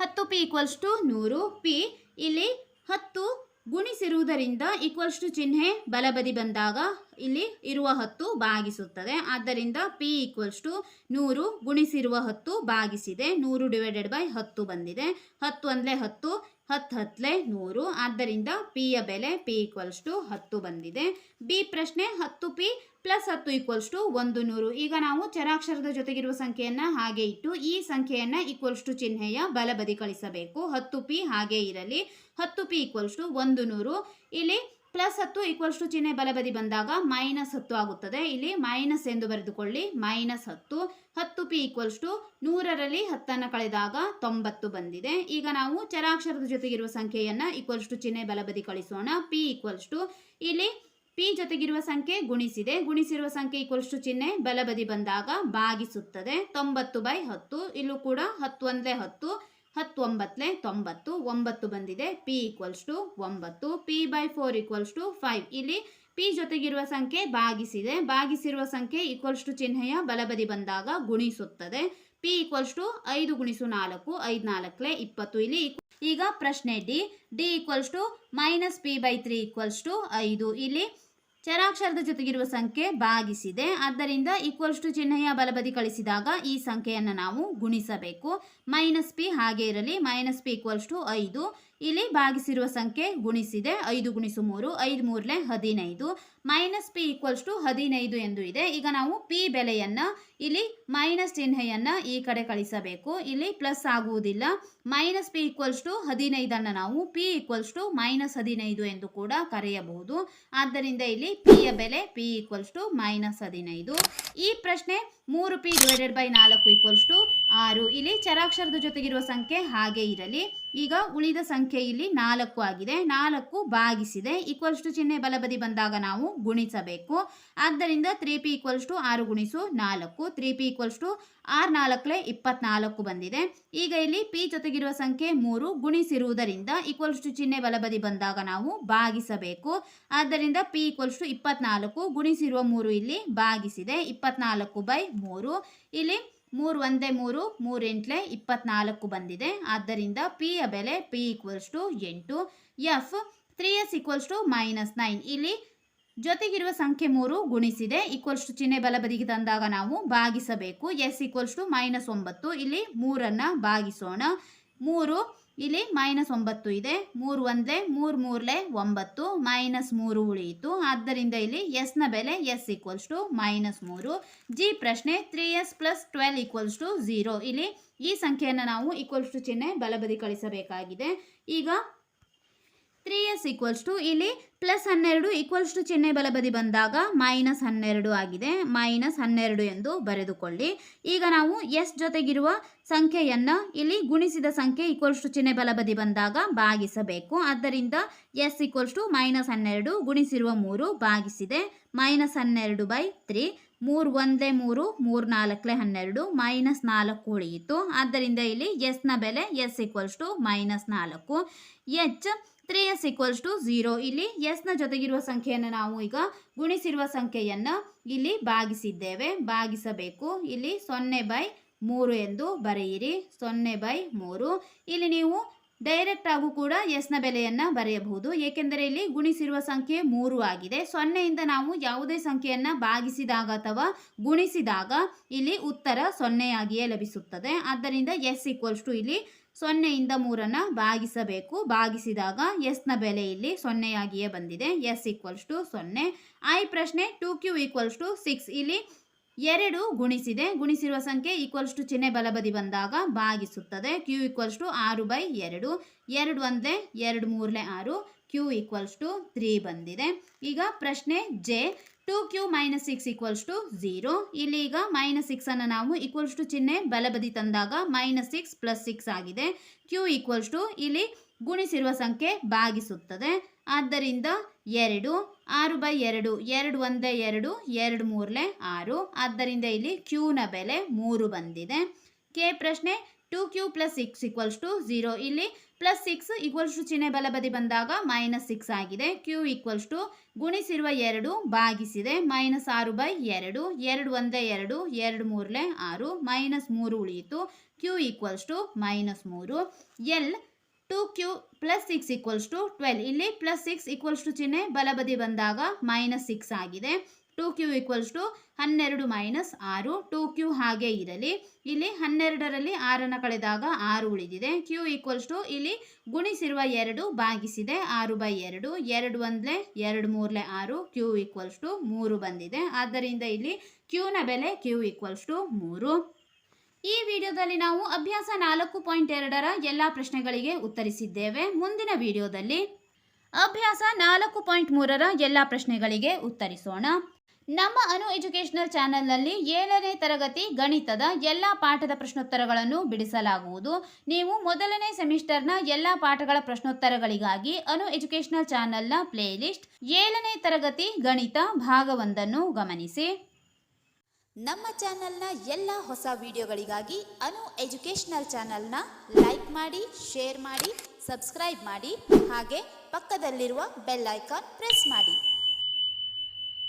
ಹತ್ತು ಪಿ ಈಕ್ವಲ್ಸ್ ಟು ನೂರು. ಪಿ, ಇಲ್ಲಿ ಹತ್ತು ಗುಣಿಸಿರುವುದರಿಂದ ಈಕ್ವಲ್ಸ್ ಟು ಚಿಹ್ನೆ ಬಲಬದಿ ಬಂದಾಗ ಇಲ್ಲಿ ಇರುವ ಹತ್ತು ಭಾಗಿಸುತ್ತದೆ. ಆದ್ದರಿಂದ ಪಿ ಈಕ್ವಲ್ಸ್ ಟು ನೂರು ಗುಣಿಸಿರುವ ಹತ್ತು ಭಾಗಿಸಿದೆ. ನೂರು ಡಿವೈಡೆಡ್ ಬೈ ಹತ್ತು ಬಂದಿದೆ. ಹತ್ತು ಅಂದರೆ ಹತ್ತು ಹತ್ತು ಹತ್ತಲೆ ನೂರು. ಆದ್ದರಿಂದ ಪಿಯ ಬೆಲೆ ಪಿ ಈಕ್ವಲ್ಸ್ ಟು ಹತ್ತು ಬಂದಿದೆ. ಬಿ ಪ್ರಶ್ನೆ ಹತ್ತು ಪಿ ಪ್ಲಸ್ ಹತ್ತು ಈಕ್ವಲ್ಸ್ ಟು ಒಂದು ನೂರು. ಈಗ ನಾವು ಚರಾಕ್ಷರದ ಜೊತೆಗಿರುವ ಸಂಖ್ಯೆಯನ್ನು ಹಾಗೆ ಇಟ್ಟು ಈ ಸಂಖ್ಯೆಯನ್ನು ಈಕ್ವಲ್ಸ್ ಟು ಚಿಹ್ನೆಯ ಬಲಬದಿ ಕಳಿಸಬೇಕು. ಹತ್ತು ಪಿ ಹಾಗೆ ಇರಲಿ. ಹತ್ತು ಪಿ ಈಕ್ವಲ್ಸ್ ಟು ಒಂದು ನೂರು. ಇಲ್ಲಿ ಪ್ಲಸ್ ಹತ್ತು ಈಕ್ವಲ್ಸ್ ಟು ಚಿಹ್ನೆ ಬಲಬದಿ ಬಂದಾಗ ಮೈನಸ್ ಹತ್ತು ಆಗುತ್ತದೆ. ಇಲ್ಲಿ ಮೈನಸ್ ಎಂದು ಬರೆದುಕೊಳ್ಳಿ, ಮೈನಸ್ ಹತ್ತು. ಹತ್ತು ಪಿ ಈಕ್ವಲ್ಸ್ ಟು ನೂರರಲ್ಲಿ ಹತ್ತನ್ನು ಕಳೆದಾಗ ತೊಂಬತ್ತು ಬಂದಿದೆ. ಈಗ ನಾವು ಚರಾಕ್ಷರದ ಜೊತೆಗಿರುವ ಸಂಖ್ಯೆಯನ್ನು ಈಕ್ವಲ್ಸ್ ಟು ಚಿಹ್ನೆ ಬಲಬದಿ ಕಳಿಸೋಣ. ಪಿ ಈಕ್ವಲ್ಸ್ ಟು ಇಲ್ಲಿ ಪಿ ಜೊತೆಗಿರುವ ಸಂಖ್ಯೆ ಗುಣಿಸಿದೆ. ಗುಣಿಸಿರುವ ಸಂಖ್ಯೆ ಈಕ್ವಲ್ಸ್ ಟು ಚಿಹ್ನೆ ಬಲಬದಿ ಬಂದಾಗ ಭಾಗಿಸುತ್ತದೆ. ತೊಂಬತ್ತು ಬೈ ಹತ್ತು. ಇಲ್ಲೂ ಕೂಡ ಹತ್ತು ಒಂದಲೇ ಹತ್ತು. ಹತ್ತೊಂಬತ್ತಲೆ ತೊಂಬತ್ತು, ಒಂಬತ್ತು ಬಂದಿದೆ. ಪಿ ಈಕ್ವಲ್ಸ್ ಟು ಒಂಬತ್ತು P by four equals to five ಇಲ್ಲಿ ಪಿ ಜೊತೆಗಿರುವ ಸಂಖ್ಯೆ ಭಾಗಿಸಿದೆ. ಭಾಗಿಸಿರುವ ಸಂಖ್ಯೆ ಈಕ್ವಲ್ಸ್ ಟು ಚಿಹ್ನೆಯ ಬಲಬದಿ ಬಂದಾಗ ಗುಣಿಸುತ್ತದೆ. ಪಿ ಈಕ್ವಲ್ಸ್ ಟು ಐದು ಗುಣಿಸು ನಾಲ್ಕು, ಐದು ನಾಲ್ಕಲೆ ಇಪ್ಪತ್ತು. ಇಲ್ಲಿ ಈಗ ಪ್ರಶ್ನೆ D D equals to minus P by three equals to ಐದು. ಇಲ್ಲಿ ಚರಾಕ್ಷರದ ಜೊತೆಗಿರುವ ಸಂಖ್ಯೆ ಭಾಗಿಸಿದೆ. ಆದ್ದರಿಂದ ಈಕ್ವಲ್ಸ್ ಟು ಚಿಹ್ನೆಯ ಬಲಬದಿ ಕಳಿಸಿದಾಗ ಈ ಸಂಖ್ಯೆಯನ್ನು ನಾವು ಗುಣಿಸಬೇಕು. ಮೈನಸ್ ಪಿ ಹಾಗೆ ಇರಲಿ. ಮೈನಸ್ ಪಿ ಈಕ್ವಲ್ಸ್ ಟು ಐದು. ಇಲ್ಲಿ ಭಾಗಿಸಿರುವ ಸಂಖ್ಯೆ ಗುಣಿಸಿದೆ. ಐದು ಗುಣಿಸು ಮೂರು, ಐದು ಮೂರಲೆ ಹದಿನೈದು. ಮೈನಸ್ ಪಿ ಈಕ್ವಲ್ಸ್ ಟು ಹದಿನೈದು ಎಂದು ಇದೆ. ಈಗ ನಾವು ಪಿ ಬೆಲೆಯನ್ನು, ಇಲ್ಲಿ ಮೈನಸ್ ಚಿಹ್ನೆಯನ್ನು ಈ ಕಡೆ ಕಳಿಸಬೇಕು. ಇಲ್ಲಿ ಪ್ಲಸ್ ಆಗುವುದಿಲ್ಲ. ಮೈನಸ್ ಪಿ ಈಕ್ವಲ್ಸ್ ಟು ಹದಿನೈದನ್ನು ನಾವು ಪಿ ಈಕ್ವಲ್ಸ್ ಟು ಮೈನಸ್ ಹದಿನೈದು ಎಂದು ಕೂಡ ಕರೆಯಬಹುದು. ಆದ್ದರಿಂದ ಇಲ್ಲಿ ಪಿಯ ಬೆಲೆ ಪಿ ಈಕ್ವಲ್ಸ್ ಟು ಮೈನಸ್ ಹದಿನೈದು. ಈ ಪ್ರಶ್ನೆ ಮೂರು ಪಿ ಡಿವೈಡೆಡ್ ಬೈ ನಾಲ್ಕು ಈಕ್ವಲ್ಸ್ ಟು ಆರು. ಇಲ್ಲಿ ಚರಾಕ್ಷರದ ಜೊತೆಗಿರುವ ಸಂಖ್ಯೆ ಹಾಗೆ ಇರಲಿ. ಈಗ ಉಳಿದ ಸಂಖ್ಯೆ ಇಲ್ಲಿ ನಾಲ್ಕು ಆಗಿದೆ. ನಾಲ್ಕು ಭಾಗಿಸಿದೆ. ಈಕ್ವಲ್ಸ್ ಟು ಚಿಹ್ನೆ ಬಲಬದಿ ಬಂದಾಗ ನಾವು ಗುಣಿಸಬೇಕು. ಆದ್ದರಿಂದ ತ್ರೀ ಪಿ ಈಕ್ವಲ್ಸ್ ಟು ಆರು ಗುಣಿಸು ನಾಲ್ಕು. ತ್ರೀ ಪಿ ಈಕ್ವಲ್ಸ್ ಟು ಆರು ನಾಲ್ಕಲೇ ಇಪ್ಪತ್ನಾಲ್ಕು ಬಂದಿದೆ. ಈಗ ಇಲ್ಲಿ ಪಿ ಜೊತೆಗಿರುವ ಸಂಖ್ಯೆ ಮೂರು ಗುಣಿಸಿರುವುದರಿಂದ ಈಕ್ವಲ್ಸ್ ಟು ಚಿಹ್ನೆ ಬಲಬದಿ ಬಂದಾಗ ನಾವು ಭಾಗಿಸಬೇಕು. ಆದ್ದರಿಂದ ಪಿ ಈಕ್ವಲ್ಸ್ ಟು ಇಪ್ಪತ್ನಾಲ್ಕು ಗುಣಿಸಿರುವ ಮೂರು ಇಲ್ಲಿ ಭಾಗಿಸಿದೆ. ಇಪ್ಪತ್ನಾಲ್ಕು ಬೈ ಮೂರು, ಇಲ್ಲಿ ಮೂರು ಒಂದೇ ಮೂರು ಮೂರು ಎಂಟ್ಲೆ ಇಪ್ಪತ್ನಾಲ್ಕು ಬಂದಿದೆ. ಆದ್ದರಿಂದ ಪಿ ಯ ಬೆಲೆ ಪಿ ಈಕ್ವಲ್ಸ್ ಟು ಎಂಟು F three S equals to minus nine ಇಲ್ಲಿ ಜೊತೆಗಿರುವ ಸಂಖ್ಯೆ ಮೂರು ಗುಣಿಸಿದೆ. ಈಕ್ವಲ್ಸ್ ಟು ಚಿಹ್ನೆ ಬಲಬದಿಗೆ ತಂದಾಗ ನಾವು ಭಾಗಿಸಬೇಕು. ಎಸ್ ಈಕ್ವಲ್ಸ್ ಟು ಮೈನಸ್ ಒಂಬತ್ತು. ಇಲ್ಲಿ ಮೂರನ್ನು ಭಾಗಿಸೋಣ. ಮೂರು ಇಲ್ಲಿ ಮೈನಸ್ ಒಂಬತ್ತು ಇದೆ. ಮೂರು ಒಂದೇ ಮೂರು ಮೂರಲೆ ಒಂಬತ್ತು ಮೈನಸ್ ಮೂರು ಉಳಿಯಿತು. ಆದ್ದರಿಂದ ಇಲ್ಲಿ ಎಸ್ನ ಬೆಲೆ ಎಸ್ ಈಕ್ವಲ್ಸ್ ಟು ಮೈನಸ್ ಮೂರು. ಜಿ ಪ್ರಶ್ನೆ three S plus twelve equals to zero ಇಲ್ಲಿ ಈ ಸಂಖ್ಯೆಯನ್ನು ನಾವು ಈಕ್ವಲ್ಸ್ ಟು ಚಿಹ್ನೆ ಬಲಬದಿ ಕಳಿಸಬೇಕಾಗಿದೆ. ಈಗ ತ್ರೀ ಎಸ್ ಈಕ್ವಲ್ಸ್ ಟು ಇಲ್ಲಿ ಪ್ಲಸ್ ಹನ್ನೆರಡು ಈಕ್ವಲ್ಸ್ ಟು ಚಿಹ್ನೆ ಬಲಬದಿ ಬಂದಾಗ ಮೈನಸ್ ಹನ್ನೆರಡು ಆಗಿದೆ. ಮೈನಸ್ ಹನ್ನೆರಡು ಎಂದು ಬರೆದುಕೊಳ್ಳಿ. ಈಗ ನಾವು ಎಸ್ ಜೊತೆಗಿರುವ ಸಂಖ್ಯೆಯನ್ನು ಇಲ್ಲಿ ಗುಣಿಸಿದ ಸಂಖ್ಯೆ ಈಕ್ವಲ್ಸ್ ಟು ಚಿಹ್ನೆ ಬಲಬದಿ ಬಂದಾಗ ಭಾಗಿಸಬೇಕು. ಆದ್ದರಿಂದ ಎಸ್ ಈಕ್ವಲ್ಸ್ ಟು ಮೈನಸ್ ಹನ್ನೆರಡು ಗುಣಿಸಿರುವ ಮೂರು ಭಾಗಿಸಿದೆ. ಮೈನಸ್ ಹನ್ನೆರಡು ಬೈ ತ್ರೀ ಮೂರು ಒಂದೇ ಮೂರು ಮೂರು ನಾಲ್ಕಲೆ ಹನ್ನೆರಡು ಮೈನಸ್ ನಾಲ್ಕು ಉಳಿಯಿತು. ಆದ್ದರಿಂದ ಇಲ್ಲಿ ಎಸ್ನ ಬೆಲೆ ಎಸ್ ಈಕ್ವಲ್ಸ್ ಟು ಮೈನಸ್ ನಾಲ್ಕು. H three S equals to zero ಇಲ್ಲಿ ಎಸ್ನ ಜೊತೆಗಿರುವ ಸಂಖ್ಯೆಯನ್ನು ನಾವು ಈಗ ಗುಣಿಸಿರುವ ಸಂಖ್ಯೆಯನ್ನು ಇಲ್ಲಿ ಭಾಗಿಸಿದ್ದೇವೆ. ಭಾಗಿಸಬೇಕು. ಇಲ್ಲಿ ಸೊನ್ನೆ ಬೈ ಮೂರು ಎಂದು ಬರೆಯಿರಿ. ಸೊನ್ನೆ ಬೈ ಮೂರು. ಇಲ್ಲಿ ನೀವು ಡೈರೆಕ್ಟ್ ಆಗೂ ಕೂಡ ಎಸ್ನ ಬೆಲೆಯನ್ನು ಬರೆಯಬಹುದು. ಏಕೆಂದರೆ ಇಲ್ಲಿ ಗುಣಿಸಿರುವ ಸಂಖ್ಯೆ ಮೂರು ಆಗಿದೆ. ಸೊನ್ನೆಯಿಂದ ನಾವು ಯಾವುದೇ ಸಂಖ್ಯೆಯನ್ನು ಭಾಗಿಸಿದಾಗ ಅಥವಾ ಗುಣಿಸಿದಾಗ ಇಲ್ಲಿ ಉತ್ತರ ಸೊನ್ನೆಯಾಗಿಯೇ ಲಭಿಸುತ್ತದೆ. ಆದ್ದರಿಂದ ಎಸ್ ಈಕ್ವಲ್ಸ್ ಟು ಇಲ್ಲಿ ಸೊನ್ನೆಯಿಂದ ಮೂರನ್ನು ಭಾಗಿಸಬೇಕು. ಭಾಗಿಸಿದಾಗ ಎಸ್ನ ಬೆಲೆ ಇಲ್ಲಿ ಸೊನ್ನೆಯಾಗಿಯೇ ಬಂದಿದೆ. ಎಸ್ ಈಕ್ವಲ್ಸ್ ಟು ಸೊನ್ನೆ. ಐ ಪ್ರಶ್ನೆ two Q equals to six ಇಲ್ಲಿ ಎರಡು ಗುಣಿಸಿದೆ. ಗುಣಿಸಿರುವ ಸಂಖ್ಯೆ ಈಕ್ವಲ್ಸ್ ಟು ಚಿಹ್ನೆ ಬಲಬದಿ ಬಂದಾಗ ಭಾಗಿಸುತ್ತದೆ. ಕ್ಯೂ ಈಕ್ವಲ್ಸ್ ಟು ಆರು ಬೈ ಎರಡು. ಎರಡು ಒಂದೇ, ಎರಡು ಮೂರಲೆ ಆರು. ಕ್ಯೂ ಈಕ್ವಲ್ಸ್ ಟು ತ್ರೀ ಬಂದಿದೆ. ಈಗ ಪ್ರಶ್ನೆ J two Q minus six equals to zero. ಇಲ್ಲಿ ಈಗ ಮೈನಸ್ ಸಿಕ್ಸನ್ನು ನಾವು ಈಕ್ವಲ್ಸ್ ಟು ಚಿಹ್ನೆ ಬಲಬದಿ ತಂದಾಗ ಮೈನಸ್ ಸಿಕ್ಸ್ ಪ್ಲಸ್ ಸಿಕ್ಸ್ ಆಗಿದೆ. ಕ್ಯೂ ಈಕ್ವಲ್ಸ್ ಟು ಇಲ್ಲಿ ಗುಣಿಸಿರುವ ಸಂಖ್ಯೆ ಭಾಗಿಸುತ್ತದೆ. ಆದ್ದರಿಂದ ಎರಡು, ಆರು ಬೈ ಎರಡು ಎರಡು ಒಂದೇ ಎರಡು ಎರಡು ಮೂರಲೆ ಆರು. ಆದ್ದರಿಂದ ಇಲ್ಲಿ ಕ್ಯೂನ ಬೆಲೆ ಮೂರು ಬಂದಿದೆ. ಕೆ ಪ್ರಶ್ನೆ two Q plus six equals to zero. ಇಲ್ಲಿ ಪ್ಲಸ್ ಸಿಕ್ಸ್ ಈಕ್ವಲ್ಸ್ ಟು ಚಿಹ್ನೆ ಬಲಬದಿ ಬಂದಾಗ ಮೈನಸ್ ಸಿಕ್ಸ್ ಆಗಿದೆ. ಕ್ಯೂ ಈಕ್ವಲ್ಸ್ ಟು ಗುಣಿಸಿರುವ ಎರಡು ಭಾಗಿಸಿದೆ. ಮೈನಸ್ ಆರು ಬೈ ಎರಡು. ಎರಡು ಒಂದೇ ಎರಡು. ಎರಡು ಮೂರಲೆ ಆರು. ಮೈನಸ್ ಮೂರು ಉಳಿಯಿತು. ಕ್ಯೂ ಈಕ್ವಲ್ಸ್ ಟು ಮೈನಸ್ ಮೂರು. L two Q plus six equals to twelve. ಇಲ್ಲಿ ಪ್ಲಸ್ ಸಿಕ್ಸ್ ಈಕ್ವಲ್ಸ್ ಟು ಚಿಹ್ನೆ ಬಲಬದಿ ಬಂದಾಗ ಮೈನಸ್ ಸಿಕ್ಸ್ ಆಗಿದೆ. ಟು ಕ್ಯೂ ಈಕ್ವಲ್ಸ್ ಟು ಹನ್ನೆರಡು ಮೈನಸ್ ಆರು. ಟು ಕ್ಯೂ ಹಾಗೆ ಇರಲಿ. ಇಲ್ಲಿ ಹನ್ನೆರಡರಲ್ಲಿ ಆರನ್ನು ಕಳೆದಾಗ ಆರು ಉಳಿದಿದೆ. ಕ್ಯೂ ಈಕ್ವಲ್ಸ್ ಟು ಇಲ್ಲಿ ಗುಣಿಸಿರುವ ಎರಡು ಭಾಗಿಸಿದೆ. ಆರು ಬೈ ಎರಡು. ಎರಡು ಒಂದಲೇ ಎರಡು ಮೂರಲೆ ಆರು. ಕ್ಯೂ ಈಕ್ವಲ್ಸ್ ಟು ಮೂರು ಬಂದಿದೆ. ಆದ್ದರಿಂದ ಇಲ್ಲಿ ಕ್ಯೂನ ಬೆಲೆ ಕ್ಯೂ ಈಕ್ವಲ್ಸ್ ಟು ಮೂರು. ಈ ವಿಡಿಯೋದಲ್ಲಿ ನಾವು ಅಭ್ಯಾಸ ನಾಲ್ಕು ಪಾಯಿಂಟ್ ಎರಡರ ಎಲ್ಲ ಪ್ರಶ್ನೆಗಳಿಗೆ ಉತ್ತರಿಸಿದ್ದೇವೆ. ಮುಂದಿನ ವಿಡಿಯೋದಲ್ಲಿ ಅಭ್ಯಾಸ ನಾಲ್ಕು ಪಾಯಿಂಟ್ ಮೂರರ ಎಲ್ಲ ಪ್ರಶ್ನೆಗಳಿಗೆ ಉತ್ತರಿಸೋಣ. ನಮ್ಮ ಅನು ಎಜುಕೇಶನಲ್ ಚಾನೆಲ್ನಲ್ಲಿ ಏಳನೇ ತರಗತಿ ಗಣಿತದ ಎಲ್ಲ ಪಾಠದ ಪ್ರಶ್ನೋತ್ತರಗಳನ್ನು ಬಿಡಿಸಲಾಗುವುದು. ನೀವು ಮೊದಲನೇ ಸೆಮಿಸ್ಟರ್ನ ಎಲ್ಲ ಪಾಠಗಳ ಪ್ರಶ್ನೋತ್ತರಗಳಿಗಾಗಿ ಅನು ಎಜುಕೇಷನಲ್ ಚಾನೆಲ್ನ ಪ್ಲೇಲಿಸ್ಟ್ ಏಳನೇ ತರಗತಿ ಗಣಿತ ಭಾಗವೊಂದನ್ನು ಗಮನಿಸಿ. ನಮ್ಮ ಚಾನೆಲ್ನ ಎಲ್ಲ ಹೊಸ ವಿಡಿಯೋಗಳಿಗಾಗಿ ಅನು ಎಜುಕೇಶನಲ್ ಚಾನೆಲ್ನ ಲೈಕ್ ಮಾಡಿ, ಶೇರ್ ಮಾಡಿ, ಸಬ್ಸ್ಕ್ರೈಬ್ ಮಾಡಿ, ಹಾಗೆ ಪಕ್ಕದಲ್ಲಿರುವ ಬೆಲ್ ಐಕಾನ್ ಪ್ರೆಸ್ ಮಾಡಿ.